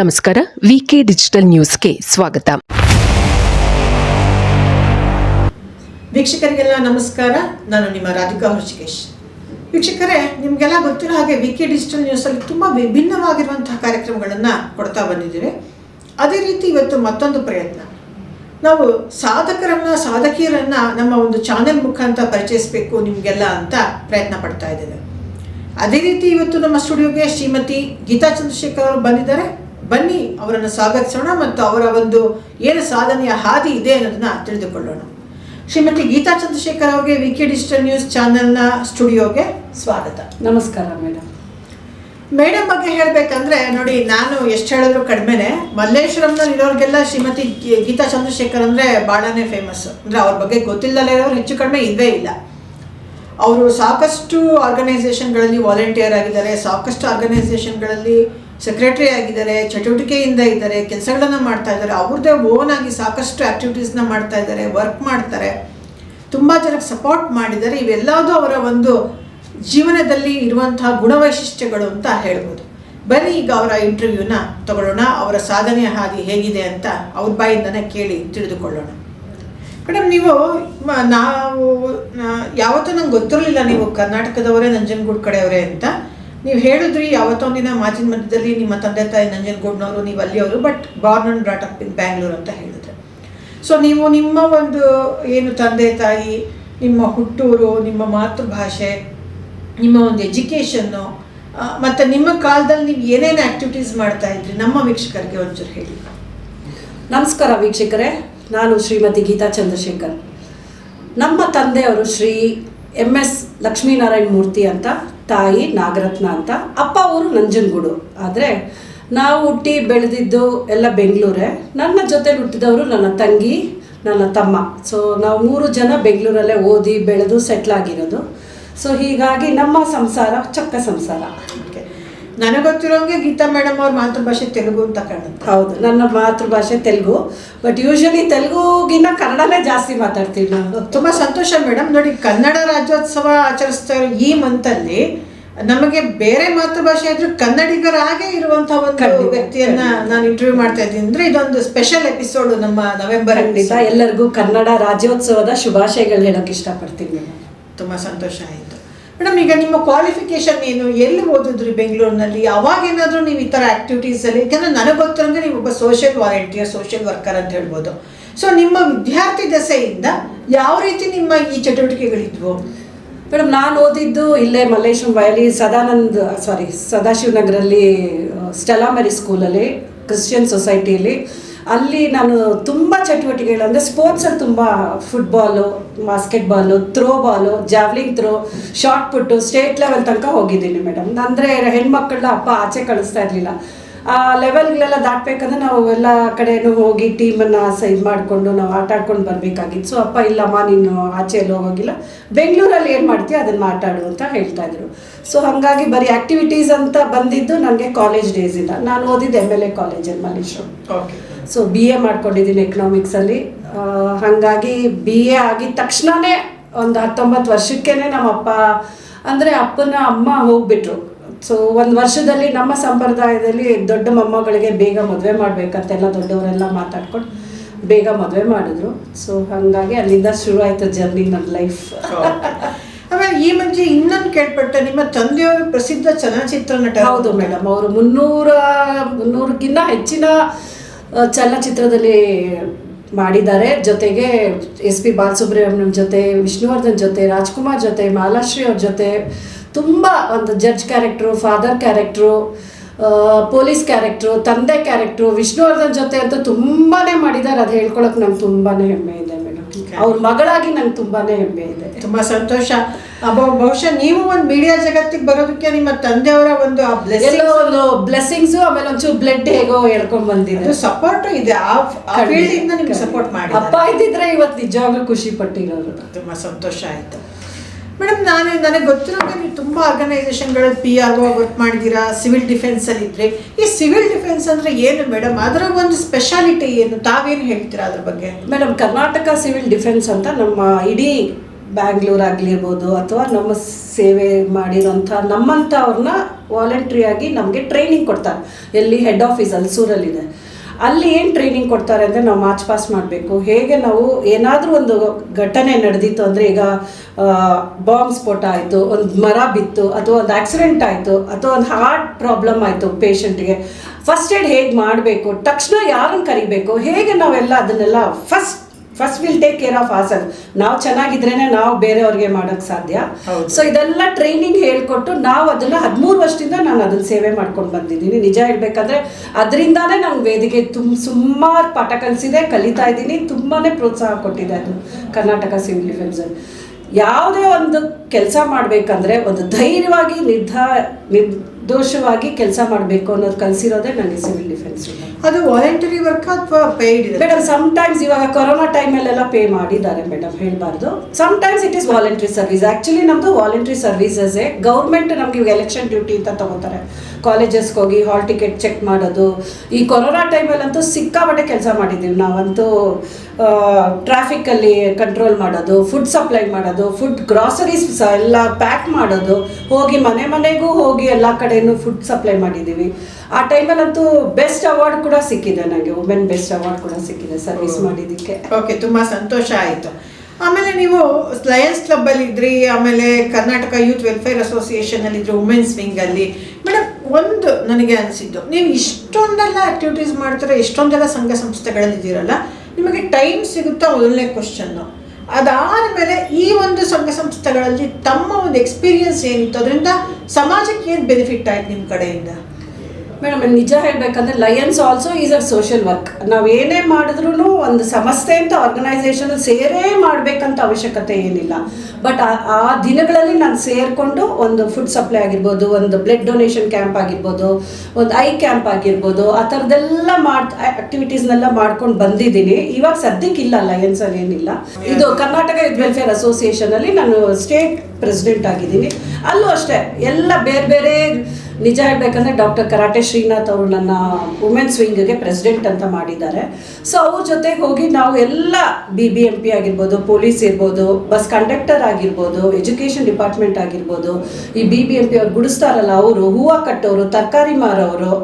ನಮಸ್ಕಾರ ವಿಕೆ ಡಿಜಿಟಲ್ ನ್ಯೂಸ್ಗೆ ಸ್ವಾಗತ. ವೀಕ್ಷಕರಿಗೆಲ್ಲ ನಮಸ್ಕಾರ, ನಾನು ನಿಮ್ಮ ರಾಧಿಕಾ ಹೃಷಿಕೇಶ್ ವೀಕ್ಷಕರೇ, ನಿಮಗೆಲ್ಲ ಗೊತ್ತಿರೋ ಹಾಗೆ ವಿಕೆ ಡಿಜಿಟಲ್ ನ್ಯೂಸಲ್ಲಿ ತುಂಬ ವಿಭಿನ್ನವಾಗಿರುವಂತಹ ಕಾರ್ಯಕ್ರಮಗಳನ್ನು ಕೊಡ್ತಾ ಬಂದಿದ್ದೀವಿ ಅದೇ ರೀತಿ ಇವತ್ತು ಮತ್ತೊಂದು ಪ್ರಯತ್ನ. ನಾವು ಸಾಧಕರನ್ನ, ಸಾಧಕಿಯರನ್ನ ನಮ್ಮ ಒಂದು ಚಾನೆಲ್ ಮುಖಾಂತರ ಪರಿಚಯಿಸಬೇಕು ನಿಮಗೆಲ್ಲ ಅಂತ ಪ್ರಯತ್ನ ಪಡ್ತಾ ಇದ್ದೇವೆ. ಅದೇ ರೀತಿ ಇವತ್ತು ನಮ್ಮ ಸ್ಟುಡಿಯೋಗೆ ಶ್ರೀಮತಿ ಗೀತಾ ಚಂದ್ರಶೇಖರ್ ಅವರು ಬಂದಿದ್ದಾರೆ. ಬನ್ನಿ ಅವರನ್ನು ಸ್ವಾಗತಿಸೋಣ ಮತ್ತು ಅವರ ಒಂದು ಏನು ಸಾಧನೆಯ ಹಾದಿ ಇದೆ ಅನ್ನೋದನ್ನ ತಿಳಿದುಕೊಳ್ಳೋಣ. ಶ್ರೀಮತಿ ಗೀತಾ ಚಂದ್ರಶೇಖರ್ ಅವರಿಗೆ ವಿಕಿ ಡಿಜಿಟಲ್ ನ್ಯೂಸ್ ಚಾನೆಲ್ನ ಸ್ಟುಡಿಯೋಗೆ ಸ್ವಾಗತ. ನಮಸ್ಕಾರ ಮೇಡಮ್ ಮೇಡಮ್ ಬಗ್ಗೆ ಹೇಳಬೇಕಂದ್ರೆ ನೋಡಿ ನಾನು ಎಷ್ಟು ಹೇಳಿದ್ರು ಕಡಿಮೆನೆ ಮಲ್ಲೇಶ್ವರಂನಲ್ಲಿ ಇರೋರಿಗೆಲ್ಲ ಶ್ರೀಮತಿ ಗೀತಾ ಚಂದ್ರಶೇಖರ್ ಅಂದರೆ ಭಾಳನೇ ಫೇಮಸ್ ಅಂದರೆ ಅವ್ರ ಬಗ್ಗೆ ಗೊತ್ತಿಲ್ಲದಲ್ಲೇ ಇರೋರು ಹೆಚ್ಚು ಕಡಿಮೆ ಇದೇ ಇಲ್ಲ. ಅವರು ಸಾಕಷ್ಟು ಆರ್ಗನೈಸೇಷನ್ಗಳಲ್ಲಿ ವಾಲಂಟಿಯರ್ ಆಗಿದ್ದಾರೆ ಸಾಕಷ್ಟು ಆರ್ಗನೈಸೇಷನ್ಗಳಲ್ಲಿ ಸೆಕ್ರೆಟರಿ ಆಗಿದ್ದಾರೆ, ಚಟುವಟಿಕೆಯಿಂದ ಇದ್ದಾರೆ, ಕೆಲಸಗಳನ್ನು ಮಾಡ್ತಾ ಇದ್ದಾರೆ ಅವ್ರದ್ದೇ ಓನ್ ಆಗಿ ಸಾಕಷ್ಟು ಆ್ಯಕ್ಟಿವಿಟೀಸ್ನ ಮಾಡ್ತಾ ಇದ್ದಾರೆ ವರ್ಕ್ ಮಾಡ್ತಾರೆ. ತುಂಬ ಜನಕ್ಕೆ ಸಪೋರ್ಟ್ ಮಾಡಿದ್ದಾರೆ. ಇವೆಲ್ಲದೂ ಅವರ ಒಂದು ಜೀವನದಲ್ಲಿ ಇರುವಂತಹ ಗುಣವೈಶಿಷ್ಟ್ಯಗಳು ಅಂತ ಹೇಳ್ಬೋದು. ಬನ್ನಿ ಈಗ ಅವರ ಇಂಟರ್ವ್ಯೂನ ತಗೊಳ್ಳೋಣ. ಅವರ ಸಾಧನೆಯ ಹಾದಿ ಹೇಗಿದೆ ಅಂತ ಅವ್ರ ಬಾಯಿಂದನೇ ಕೇಳಿ ತಿಳಿದುಕೊಳ್ಳೋಣ. ಮೇಡಮ್ ನೀವು ನಾವು ಯಾವತ್ತೂ ನಂಗೆ ಗೊತ್ತಿರಲಿಲ್ಲ ನೀವು ಕರ್ನಾಟಕದವರೇ, ನಂಜನಗೂಡು ಕಡೆಯವರೇ ಅಂತ. ನೀವು ಹೇಳಿದ್ರಿ ಯಾವತ್ತೊಂದಿನ ಮಾತಿನ ಮಧ್ಯದಲ್ಲಿ ನಿಮ್ಮ ತಂದೆ ತಾಯಿ ನಂಜನಗೂಡ್ನವರು ನೀವು ಅಲ್ಲಿಯವರು but born and brought up in Bangalore ಅಂತ ಹೇಳಿದ್ರೆ. ಸೊ ನೀವು ನಿಮ್ಮ ಒಂದು, ಏನು ತಂದೆ ತಾಯಿ, ನಿಮ್ಮ ಹುಟ್ಟೂರು, ನಿಮ್ಮ ಮಾತೃಭಾಷೆ, ನಿಮ್ಮ ಒಂದು ಎಜುಕೇಷನ್ನು ಮತ್ತು ನಿಮ್ಮ ಕಾಲದಲ್ಲಿ ನೀವು ಏನೇನು ಆ್ಯಕ್ಟಿವಿಟೀಸ್ ಮಾಡ್ತಾ ಇದ್ರಿ? ನಮ್ಮ ವೀಕ್ಷಕರಿಗೆ ಒಂಚೂರು ಹೇಳಿ. ನಮಸ್ಕಾರ ವೀಕ್ಷಕರೇ, ನಾನು ಶ್ರೀಮತಿ ಗೀತಾ ಚಂದ್ರಶೇಖರ್. ನಮ್ಮ ತಂದೆಯವರು ಶ್ರೀ ಎಂ ಎಸ್ ಲಕ್ಷ್ಮೀನಾರಾಯಣ ಮೂರ್ತಿ ಅಂತ ತಾಯಿ ನಾಗರತ್ನ ಅಂತ. ಅಪ್ಪ ಊರು ನಂಜನಗೂಡು. ಆದರೆ ನಾವು ಹುಟ್ಟಿ ಬೆಳೆದಿದ್ದು ಎಲ್ಲ ಬೆಂಗಳೂರೇ. ನನ್ನ ಜೊತೆ ಹುಟ್ಟಿದವರು ನನ್ನ ತಂಗಿ, ನನ್ನ ತಮ್ಮ. ಸೊ ನಾವು ಮೂರು ಜನ ಬೆಂಗಳೂರಲ್ಲೇ ಓದಿ ಬೆಳೆದು ಸೆಟ್ಲ್ ಆಗಿರೋದು. ಸೊ ಹೀಗಾಗಿ ನಮ್ಮ ಸಂಸಾರ, ಚೊಕ್ಕ ಸಂಸಾರ. ಓಕೆ ನನಗೆ ಗೊತ್ತಿರೋಂಗೆ ಗೀತಾ ಮೇಡಮ್ ಅವ್ರ ಮಾತೃಭಾಷೆ ತೆಲುಗು ಅಂತ ಕಾಣುತ್ತೆ. ಹೌದು ನನ್ನ ಮಾತೃಭಾಷೆ ತೆಲುಗು ಬಟ್ ಯೂಶಲಿ ತೆಲುಗುಗಿನ್ನ ಕನ್ನಡನೇ ಜಾಸ್ತಿ ಮಾತಾಡ್ತೀವಿ ನಾವು. ತುಂಬ ಸಂತೋಷ ಮೇಡಮ್. ನೋಡಿ ಕನ್ನಡ ರಾಜ್ಯೋತ್ಸವ ಆಚರಿಸ್ತಾ ಇರೋ ಈ ಮಂತಲ್ಲಿ ನಮಗೆ ಬೇರೆ ಮಾತೃಭಾಷೆ ಇದ್ರೂ ಕನ್ನಡಿಗರಾಗೆ ಇರುವಂತಹ ಒಂದು ವ್ಯಕ್ತಿಯನ್ನ ನಾನು ಇಂಟರ್ವ್ಯೂ ಮಾಡ್ತಾ ಇದ್ದೀನಿ. ಅಂದ್ರೆ ಇದೊಂದು ಸ್ಪೆಷಲ್ ಎಪಿಸೋಡ್ ನಮ್ಮ ನವೆಂಬರ್ ಖಂಡಿತ ಎಲ್ಲರಿಗೂ ಕನ್ನಡ ರಾಜ್ಯೋತ್ಸವದ ಶುಭಾಶಯಗಳು ಹೇಳೋಕೆ ಇಷ್ಟಪಡ್ತೀನಿ. ಮೇಡಮ್ ತುಂಬ ಸಂತೋಷ ಆಯಿತು. ಮೇಡಮ್, ಈಗ ನಿಮ್ಮ ಕ್ವಾಲಿಫಿಕೇಶನ್ ಏನು? ಎಲ್ಲಿ ಓದಿದ್ರಿ ಬೆಂಗಳೂರಿನಲ್ಲಿ? ಅವಾಗ ಏನಾದರೂ ನೀವು ಈ ಥರ ಆ್ಯಕ್ಟಿವಿಟೀಸಲ್ಲಿ ಯಾಕಂದರೆ ನನಗೆ ಗೊತ್ತಿರೋಂಗೆ ನೀವು ಒಬ್ಬ ಸೋಷಿಯಲ್ ವಾಲಂಟಿಯರ್ ಸೋಷಿಯಲ್ ವರ್ಕರ್ ಅಂತ ಹೇಳ್ಬೋದು. ಸೊ ನಿಮ್ಮ ವಿದ್ಯಾರ್ಥಿ ದೆಸೆಯಿಂದ ಯಾವ ರೀತಿ ನಿಮ್ಮ ಈ ಚಟುವಟಿಕೆಗಳಿದ್ವು? ಮೇಡಮ್, ನಾನು ಓದಿದ್ದು ಇಲ್ಲೇ ಮಲ್ಲೇಶ್ವರಂ ಸದಾನಂದ ಸದಾನಂದ್ ಸಾರಿ ಸದಾಶಿವನಗರಲ್ಲಿ ಸ್ಟೆಲಾಮರಿ ಸ್ಕೂಲಲ್ಲಿ ಕ್ರಿಶ್ಚಿಯನ್ ಸೊಸೈಟಿಯಲ್ಲಿ ಅಲ್ಲಿ ನಾನು ತುಂಬ ಚಟುವಟಿಕೆಗಳು, ಅಂದರೆ ಸ್ಪೋರ್ಟ್ಸಲ್ಲಿ ತುಂಬ football basketball throw ball javelin throw shot put state level ತನಕ ಹೋಗಿದ್ದೀನಿ ಮೇಡಮ್ ಅಂದರೆ ಹೆಣ್ಮಕ್ಳನ್ನ ಅಪ್ಪ ಆಚೆ ಕಳಿಸ್ತಾ ಇರಲಿಲ್ಲ. ಆ ಲೆವೆಲ್ಗಳೆಲ್ಲ ದಾಟಬೇಕಂದ್ರೆ ನಾವು ಎಲ್ಲ ಕಡೆಯೂ ಹೋಗಿ ಟೀಮನ್ನು ಇದು ಮಾಡಿಕೊಂಡು ನಾವು ಆಟ ಆಡ್ಕೊಂಡು ಬರಬೇಕಾಗಿತ್ತು. ಸೊ ಅಪ್ಪ, ಇಲ್ಲಮ್ಮ, ನೀನು ಆಚೆ ಎಲ್ಲ ಹೋಗೋಗಿಲ್ಲ. ಬೆಂಗಳೂರಲ್ಲಿ ಏನು ಮಾಡ್ತೀಯ? ಅದನ್ನು ಮಾತಾಡು ಅಂತ ಹೇಳ್ತಾ ಇದ್ರು. ಸೊ ಹಾಗಾಗಿ ಬರೀ ಆ್ಯಕ್ಟಿವಿಟೀಸ್ ಅಂತ ಬಂದಿದ್ದು ನನಗೆ ಕಾಲೇಜ್ ಡೇಸಿಂದ ನಾನು ಓದಿದ್ದು ಎಂ ಎಲ್ ಎ ಕಾಲೇಜಲ್ಲಿ Malleshwara. Okay so B A ಮಾಡ್ಕೊಂಡಿದ್ದೀನಿ ಎಕನಾಮಿಕ್ಸಲ್ಲಿ ಹಾಗಾಗಿ ಬಿ ಎ ಆಗಿದ ತಕ್ಷಣನೇ ಒಂದು ಹತ್ತೊಂಬತ್ತು ವರ್ಷಕ್ಕೇ ನಮ್ಮಪ್ಪ ಅಂದರೆ ಅಪ್ಪನ ಅಮ್ಮ ಹೋಗ್ಬಿಟ್ರು. ಸೊ ಒಂದು ವರ್ಷದಲ್ಲಿ ನಮ್ಮ ಸಂಪ್ರದಾಯದಲ್ಲಿ ದೊಡ್ಡ ಮೊಮ್ಮಗಳಿಗೆ ಬೇಗ ಮದುವೆ ಮಾಡಬೇಕಂತೆಲ್ಲ ದೊಡ್ಡವರೆಲ್ಲ ಮಾತಾಡ್ಕೊಂಡು ಬೇಗ ಮದುವೆ ಮಾಡಿದ್ರು. ಸೊ ಹಾಗಾಗಿ ಅಲ್ಲಿಂದ ಶುರು ಆಯಿತು ಜರ್ನಿ ನನ್ನ ಲೈಫ್ ಆಮೇಲೆ ಈ ಮುಂಚೆ ಇನ್ನೊಂದು ಕೇಳ್ಪಟ್ಟೆ ನಿಮ್ಮ ತಂದೆಯವರು ಪ್ರಸಿದ್ಧ ಚಲನಚಿತ್ರ ನಟ ಹೌದು ಮೇಡಮ್ ಅವರು ಮುನ್ನೂರ ಮುನ್ನೂರಕ್ಕಿಂತ ಹೆಚ್ಚಿನ ಚಲನಚಿತ್ರದಲ್ಲಿ ಮಾಡಿದ್ದಾರೆ. ಜೊತೆಗೆ ಎಸ್ ಪಿ ಬಾಲಸುಬ್ರಹ್ಮಣ್ಯಂ ಜೊತೆ, ವಿಷ್ಣುವರ್ಧನ್ ಜೊತೆ, ರಾಜ್ಕುಮಾರ್ ಜೊತೆ, ಮಾಲಾಶ್ರೀ ಅವ್ರ ಜೊತೆ ತುಂಬ ಒಂದು judge character, father character police character, ತಂದೆ ಕ್ಯಾರೆಕ್ಟ್ರು, ವಿಷ್ಣುವರ್ಧನ್ ಜೊತೆ ಅಂತ ತುಂಬಾ ಮಾಡಿದ್ದಾರೆ. ಅದು ಹೇಳ್ಕೊಳಕ್ಕೆ ನಂಗೆ ತುಂಬಾ ಹೆಮ್ಮೆ ಇದೆ. ಅವ್ರ ಮಗಳಾಗಿ ನಂಗೆ ತುಂಬಾನೇ ಹೆಮ್ಮೆ ಇದೆ. ತುಂಬಾ ಸಂತೋಷ. ಬಹುಶಃ ನೀವು ಒಂದು ಮೀಡಿಯಾ ಜಗತ್ತಿಗೆ ಬರೋದಕ್ಕೆ ನಿಮ್ಮ ತಂದೆಯವರ ಒಂದು ಒಂದು ಬ್ಲೆಸ್ಸಿಂಗ್ಸು ಆಮೇಲೆ ಒಂಚೂರು ಬ್ಲಡ್ ಹೇಗೋ ಹೇಳ್ಕೊಂಡ್ ಬಂದಿದೆ. ಸಪೋರ್ಟ್ ಇದೆ. ಆ ಫೀಲ್ಡ್ ಇಂದ ನಿಮ್ಗೆ ಸಪೋರ್ಟ್ ಮಾಡಿ ಅಪ್ಪ ಇದ್ದಿದ್ರೆ ಇವತ್ತು ನಿಜವಾಗ್ಲೂ ಖುಷಿ ಪಟ್ಟಿರೋರು. ತುಂಬಾ ಸಂತೋಷ ಆಯ್ತು. ಮೇಡಮ್ ನಾನು, ನನಗೆ ಗೊತ್ತಿರೋಂಗೆ ನೀವು ತುಂಬ ಆರ್ಗನೈಸೇಷನ್ಗಳಲ್ಲಿ ಪಿ ಆರ್ ಒ ವರ್ಕ್ ಮಾಡಿದ್ದೀರಾ ಸಿವಿಲ್ ಡಿಫೆನ್ಸಲ್ಲಿ ಇದ್ದರೆ ಈ ಸಿವಿಲ್ ಡಿಫೆನ್ಸ್ ಅಂದರೆ ಏನು ಮೇಡಮ್ ಅದರ ಒಂದು ಸ್ಪೆಷಾಲಿಟಿ ಏನು? ತಾವೇನು ಹೇಳ್ತೀರಾ ಅದ್ರ ಬಗ್ಗೆ? ಮೇಡಮ್ ಕರ್ನಾಟಕ ಸಿವಿಲ್ ಡಿಫೆನ್ಸ್ ಅಂತ ನಮ್ಮ ಇಡೀ ಬ್ಯಾಂಗ್ಳೂರ್ ಆಗಲಿರ್ಬೋದು ಅಥವಾ ನಮ್ಮ ಸೇವೆ ಮಾಡಿರೋಂಥ ನಮ್ಮಂಥವ್ರನ್ನ ವಾಲಂಟ್ರಿಯಾಗಿ ನಮಗೆ ಟ್ರೈನಿಂಗ್ ಕೊಡ್ತಾರೆ. ಎಲ್ಲಿ ಹೆಡ್ ಆಫೀಸ್ ಅಲ್ಸೂರಲ್ಲಿದೆ. ಅಲ್ಲಿ ಏನು ಟ್ರೈನಿಂಗ್ ಕೊಡ್ತಾರೆ ಅಂದರೆ ನಾವು ಮಾರ್ಚ್ ಪಾಸ್ ಮಾಡಬೇಕು. ಹೇಗೆ ನಾವು ಏನಾದರೂ ಒಂದು ಘಟನೆ ನಡೆದಿತ್ತು ಅಂದರೆ ಈಗ ಬಾಂಬ್ ಸ್ಫೋಟ ಆಯಿತು, ಒಂದು ಮರ ಬಿತ್ತು, ಅಥವಾ ಒಂದು ಆಕ್ಸಿಡೆಂಟ್ ಆಯಿತು, ಅಥವಾ ಒಂದು ಹಾರ್ಟ್ ಪ್ರಾಬ್ಲಮ್ ಆಯಿತು ಪೇಷಂಟ್ಗೆ ಫಸ್ಟ್ ಏಡ್ ಹೇಗೆ ಮಾಡಬೇಕು? ತಕ್ಷಣ ಯಾರನ್ನು ಕರಿಬೇಕು? ಹೇಗೆ ನಾವೆಲ್ಲ ಅದನ್ನೆಲ್ಲ first first will take care of ourselves ನಾವು ಚೆನ್ನಾಗಿದ್ರೇನೆ ನಾವು ಬೇರೆಯವ್ರಿಗೆ ಮಾಡೋಕ್ಕೆ ಸಾಧ್ಯ. ಸೊ ಇದೆಲ್ಲ ಟ್ರೈನಿಂಗ್ ಹೇಳ್ಕೊಟ್ಟು ನಾವು ಅದನ್ನು ಹದಿಮೂರು ವರ್ಷದಿಂದ ನಾನು ಅದನ್ನ ಸೇವೆ ಮಾಡ್ಕೊಂಡು ಬಂದಿದ್ದೀನಿ. ನಿಜ ಹೇಳಬೇಕಂದ್ರೆ ಅದರಿಂದಾನೇ ನಾನು ವೇದಿಕೆ ತುಂಬ ಸುಮಾರು ಪಾಠ ಕಲಿಸಿದೆ ಕಲಿತಾ ಇದ್ದೀನಿ. ತುಂಬಾನೇ ಪ್ರೋತ್ಸಾಹ ಕೊಟ್ಟಿದೆ ಅದು ಕರ್ನಾಟಕ ಸಿವಿಲ್ ಡಿಫೆನ್ಸಲ್ಲಿ ಯಾವುದೇ ಒಂದು ಕೆಲಸ ಮಾಡಬೇಕಂದ್ರೆ ಒಂದು ಧೈರ್ಯವಾಗಿ ನಿರ್ಧಾರ ನಿರ್ದೋಷವಾಗಿ ಕೆಲಸ ಮಾಡಬೇಕು ಅನ್ನೋದು ಕಲಿಸಿರೋದೇ ನನಗೆ ಸಿವಿಲ್ ಡಿಫೆನ್ಸ್ ಅದು ವಾಲಂಟರಿ ವರ್ಕ್ ಅಥವಾ ಪೇಯ್ಡ್ ಇದೆ ಮೇಡಮ್ ಟೈಮ್ಸ್ ಇವಾಗ ಕೊರೋನಾ ಟೈಮಲ್ಲೆಲ್ಲ ಪೇ ಮಾಡಿದ್ದಾರೆ ಮೇಡಮ್ ಹೇಳಬಾರ್ದು. Times it is voluntary service actually ನಮ್ಮದು ವಾಲಂಟ್ರಿ ಸರ್ವಿಸಸ್ಸೇ ಗೌರ್ಮೆಂಟ್ ನಮ್ಗೆ ಇವಾಗ ಎಲೆಕ್ಷನ್ ಡ್ಯೂಟಿ ಅಂತ ತಗೋತಾರೆ. ಕಾಲೇಜಸ್ಗೆ ಹೋಗಿ ಹಾಲ್ ಟಿಕೆಟ್ ಚೆಕ್ ಮಾಡೋದು. ಈ ಕೊರೋನಾ ಟೈಮಲ್ಲಂತೂ ಸಿಕ್ಕಾಪಟ್ಟೆ ಕೆಲಸ ಮಾಡಿದ್ದೀವಿ ನಾವಂತೂ ಟ್ರಾಫಿಕಲ್ಲಿ ಕಂಟ್ರೋಲ್ ಮಾಡೋದು ಫುಡ್ ಸಪ್ಲೈ ಮಾಡೋದು ಫುಡ್ ಗ್ರಾಸರೀಸ್ ಎಲ್ಲ ಪ್ಯಾಕ್ ಮಾಡೋದು. ಹೋಗಿ ಮನೆ ಮನೆಗೂ ಹೋಗಿ ಎಲ್ಲ ಕಡೆಯೂ ಫುಡ್ ಸಪ್ಲೈ ಮಾಡಿದ್ದೀವಿ. ಆ ಟೈಮಲ್ಲಂತೂ ಬೆಸ್ಟ್ ಅವಾರ್ಡ್ ಕೂಡ ಸಿಕ್ಕಿದೆ ನನಗೆ ವುಮೆನ್ ಬೆಸ್ಟ್ ಅವಾರ್ಡ್ ಕೂಡ ಸಿಕ್ಕಿದೆ ಸರ್ವಿಸ್ ಮಾಡಿದ್ದಕ್ಕೆ. ಓಕೆ ತುಂಬ ಸಂತೋಷ ಆಯಿತು. ಆಮೇಲೆ ನೀವು ಲಯನ್ಸ್ ಕ್ಲಬ್ ಅಲ್ಲಿ ಇದ್ರಿ ಆಮೇಲೆ ಕರ್ನಾಟಕ ಯೂತ್ ವೆಲ್ಫೇರ್ ಅಸೋಸಿಯೇಷನ್ ಅಲ್ಲಿ ಇದ್ರಿ ವುಮೆನ್ಸ್ ವಿಂಗ್ ಅಲ್ಲಿ. ಮೇಡಮ್ ಒಂದು ನನಗೆ ಅನಿಸಿದ್ದು ನೀವು ಇಷ್ಟೊಂದೆಲ್ಲ ಆಕ್ಟಿವಿಟೀಸ್ ಮಾಡ್ತಾರೆ, ಇಷ್ಟೊಂದೆಲ್ಲ ಸಂಘ ಸಂಸ್ಥೆಗಳಲ್ಲಿ ಇದ್ದೀರಲ್ಲ, ನಿಮಗೆ ಟೈಮ್ ಸಿಗುತ್ತಾ ಮೊದಲನೇ ಕ್ವಶನ್ನು ಅದಾದಮೇಲೆ ಈ ಒಂದು ಸಂಘ ಸಂಸ್ಥೆಗಳಲ್ಲಿ ತಮ್ಮ ಒಂದು ಎಕ್ಸ್ಪೀರಿಯನ್ಸ್ ಏನಿತ್ತು? ಅದರಿಂದ ಸಮಾಜಕ್ಕೆ ಏನು ಬೆನಿಫಿಟ್ ಆಯ್ತು ನಿಮ್ಮ ಕಡೆಯಿಂದ? ಮೇಡಮ್, ನಿಜ ಹೇಳ್ಬೇಕಂದ್ರೆ lions also is a social work ನಾವು ಏನೇ ಮಾಡಿದ್ರು ಒಂದು ಸಂಸ್ಥೆ ಅಂತ ಆರ್ಗನೈಸೇಷನ್ ಸೇರೇ ಮಾಡಬೇಕಂತ ಅವಶ್ಯಕತೆ ಏನಿಲ್ಲ. ಬಟ್ ಆ ದಿನಗಳಲ್ಲಿ ನಾನು ಸೇರಿಕೊಂಡು ಒಂದು ಫುಡ್ ಸಪ್ಲೈ ಆಗಿರ್ಬೋದು, ಒಂದು ಬ್ಲಡ್ ಡೊನೇಷನ್ ಕ್ಯಾಂಪ್ ಆಗಿರ್ಬೋದು, ಒಂದು ಐ ಕ್ಯಾಂಪ್ ಆಗಿರ್ಬೋದು, ಆ ಥರದ್ದೆಲ್ಲ ಮಾಡ್ ಆಕ್ಟಿವಿಟೀಸ್ನೆಲ್ಲ ಮಾಡ್ಕೊಂಡು ಬಂದಿದ್ದೀನಿ. ಇವಾಗ ಸದ್ಯಕ್ಕಿಲ್ಲ ಲಯನ್ಸ್ ಅಲ್ಲಿ ಏನಿಲ್ಲ. ಇದು ಕರ್ನಾಟಕ ಯೂತ್ ವೆಲ್ಫೇರ್ ಅಸೋಸಿಯೇಷನ್ ಅಲ್ಲಿ ನಾನು ಸ್ಟೇಟ್ ಪ್ರೆಸಿಡೆಂಟ್ ಆಗಿದ್ದೀನಿ. ಅಲ್ಲೂ ಅಷ್ಟೇ, ಎಲ್ಲ ಬೇರೆ ಬೇರೆ ನಿಜ ಹೇಳಬೇಕಂದ್ರೆ ಡಾಕ್ಟರ್ ಕರಾಟೆ ಶ್ರೀನಾಥ್ ಅವರು ನನ್ನ ವುಮೆನ್ಸ್ ವಿಂಗ್ಗೆ ಪ್ರೆಸಿಡೆಂಟ್ ಅಂತ ಮಾಡಿದ್ದಾರೆ. ಸೊ ಅವ್ರ ಜೊತೆಗೆ ಹೋಗಿ ನಾವು ಎಲ್ಲ ಬಿ ಬಿ ಎಂ ಪಿ ಆಗಿರ್ಬೋದು ಪೊಲೀಸ್ ಇರ್ಬೋದು ಬಸ್ ಕಂಡಕ್ಟರ್ ಆಗಿರ್ಬೋದು ಎಜುಕೇಷನ್ ಡಿಪಾರ್ಟ್ಮೆಂಟ್ ಆಗಿರ್ಬೋದು, ಈ ಬಿ ಬಿ ಎಂ ಪಿ ಅವ್ರು ಗುಡಿಸ್ತಾರಲ್ಲ, ಅವರು ಹೂವು ಕಟ್ಟೋರು, ತರಕಾರಿ ಮಾರೋರು,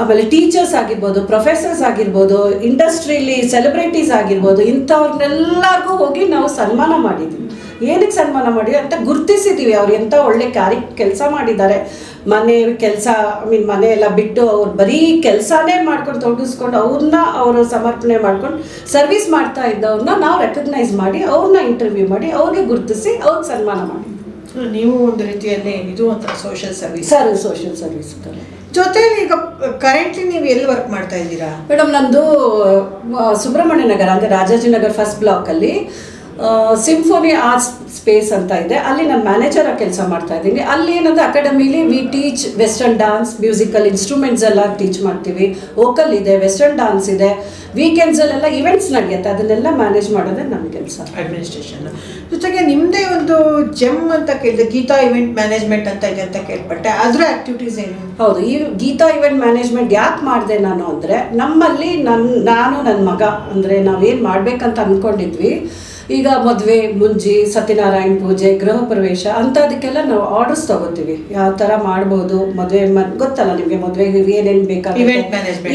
ಆಮೇಲೆ ಟೀಚರ್ಸ್ ಆಗಿರ್ಬೋದು ಪ್ರೊಫೆಸರ್ಸ್ ಆಗಿರ್ಬೋದು ಇಂಡಸ್ಟ್ರೀಲಿ ಸೆಲೆಬ್ರಿಟೀಸ್ ಆಗಿರ್ಬೋದು, ಇಂಥವ್ರನ್ನೆಲ್ಲರಿಗೂ ಹೋಗಿ ನಾವು ಸನ್ಮಾನ ಮಾಡಿದ್ವಿ. ಏನಕ್ಕೆ ಸನ್ಮಾನ ಮಾಡಿ ಅಂತ ಗುರುತಿಸಿದ್ದೀವಿ ಅವ್ರು ಎಂಥ ಒಳ್ಳೆ ಕಾರ್ಯ ಕೆಲಸ ಮಾಡಿದ್ದಾರೆ. ಮನೆ ಕೆಲಸ ಐ ಮೀನ್ ಮನೆ ಎಲ್ಲ ಬಿಟ್ಟು ಅವ್ರು ಬರೀ ಕೆಲಸನೇ ಮಾಡ್ಕೊಂಡು ತೊಡಗಿಸ್ಕೊಂಡು ಅವ್ರನ್ನ ಅವರು ಸಮರ್ಪಣೆ ಮಾಡ್ಕೊಂಡು ಸರ್ವಿಸ್ ಮಾಡ್ತಾ ಇದ್ದವ್ರನ್ನ ನಾವು ರೆಕಗ್ನೈಸ್ ಮಾಡಿ ಅವ್ರನ್ನ ಇಂಟರ್ವ್ಯೂ ಮಾಡಿ ಅವ್ರಿಗೆ ಗುರುತಿಸಿ ಅವ್ರಿಗೆ ಸನ್ಮಾನ ಮಾಡಿ. ನೀವು ಒಂದು ರೀತಿಯಲ್ಲಿ ಇದು ಅಂತ social service sir social service ಜೊತೆಲಿ ಈಗ ಕರೆಂಟ್ಲಿ ನೀವು ಎಲ್ಲಿ ವರ್ಕ್ ಮಾಡ್ತಾ ಇದ್ದೀರಾ? ಮೇಡಮ್ ನಂದು ಸುಬ್ರಹ್ಮಣ್ಯ ನಗರ ಅಂದರೆ ರಾಜಾಜಿನಗರ್ ಫಸ್ಟ್ ಬ್ಲಾಕಲ್ಲಿ ಸಿಂಫೋನಿ ಆರ್ಟ್ಸ್ ಸ್ಪೇಸ್ ಅಂತ ಇದೆ. ಅಲ್ಲಿ ನಾನು ಮ್ಯಾನೇಜರ್ ಕೆಲಸ ಮಾಡ್ತಾ ಇದ್ದೀನಿ. ಅಲ್ಲಿ ಏನಂದ್ರೆ ಅಕಾಡೆಮಿಲಿ we teach western dance musical instruments ಎಲ್ಲ ಟೀಚ್ ಮಾಡ್ತೀವಿ. ವೋಕಲ್ ಇದೆ ವೆಸ್ಟರ್ನ್ ಡಾನ್ಸ್ ಇದೆ. ವೀಕೆಂಡ್ಸಲ್ಲೆಲ್ಲ ಇವೆಂಟ್ಸ್ ನಡೆಯುತ್ತೆ. ಅದನ್ನೆಲ್ಲ ಮ್ಯಾನೇಜ್ ಮಾಡೋದೇ ನಮ್ಮ ಕೆಲಸ. ಅಡ್ಮಿನಿಸ್ಟ್ರೇಷನ್ ಜೊತೆಗೆ ನಿಮ್ಮದೇ ಒಂದು ಜೆಮ್ ಅಂತ ಕೇಳಿದೆ ಗೀತಾ ಇವೆಂಟ್ ಮ್ಯಾನೇಜ್ಮೆಂಟ್ ಅಂತ ಇದೆ ಅಂತ ಕೇಳ್ಪಟ್ಟೆ. ಅದರ ಆಕ್ಟಿವಿಟೀಸ್ ಏನು? ಹೌದು. ಈ ಗೀತಾ ಇವೆಂಟ್ ಮ್ಯಾನೇಜ್ಮೆಂಟ್ ಯಾಕೆ ಮಾಡಿದೆ ನಾನು ಅಂದರೆ ನಮ್ಮಲ್ಲಿ ನನ್ನ ನಾನು ನನ್ನ ಮಗ ಅಂದರೆ ನಾವೇನು ಮಾಡಬೇಕಂತ ಅಂದ್ಕೊಂಡಿದ್ವಿ ಈಗ ಮದುವೆ ಮುಂಜಿ ಸತ್ಯನಾರಾಯಣ ಪೂಜೆ ಗೃಹ ಪ್ರವೇಶ ಅಂಥದಕ್ಕೆಲ್ಲ ನಾವು ಆರ್ಡರ್ಸ್ ತಗೋತೀವಿ. ಯಾವ ಥರ ಮಾಡ್ಬೋದು ಮದುವೆ ಗೊತ್ತಲ್ಲ ನಿಮಗೆ ಮದುವೆಗೆ ಏನೇನು ಬೇಕಾಗುತ್ತೆ.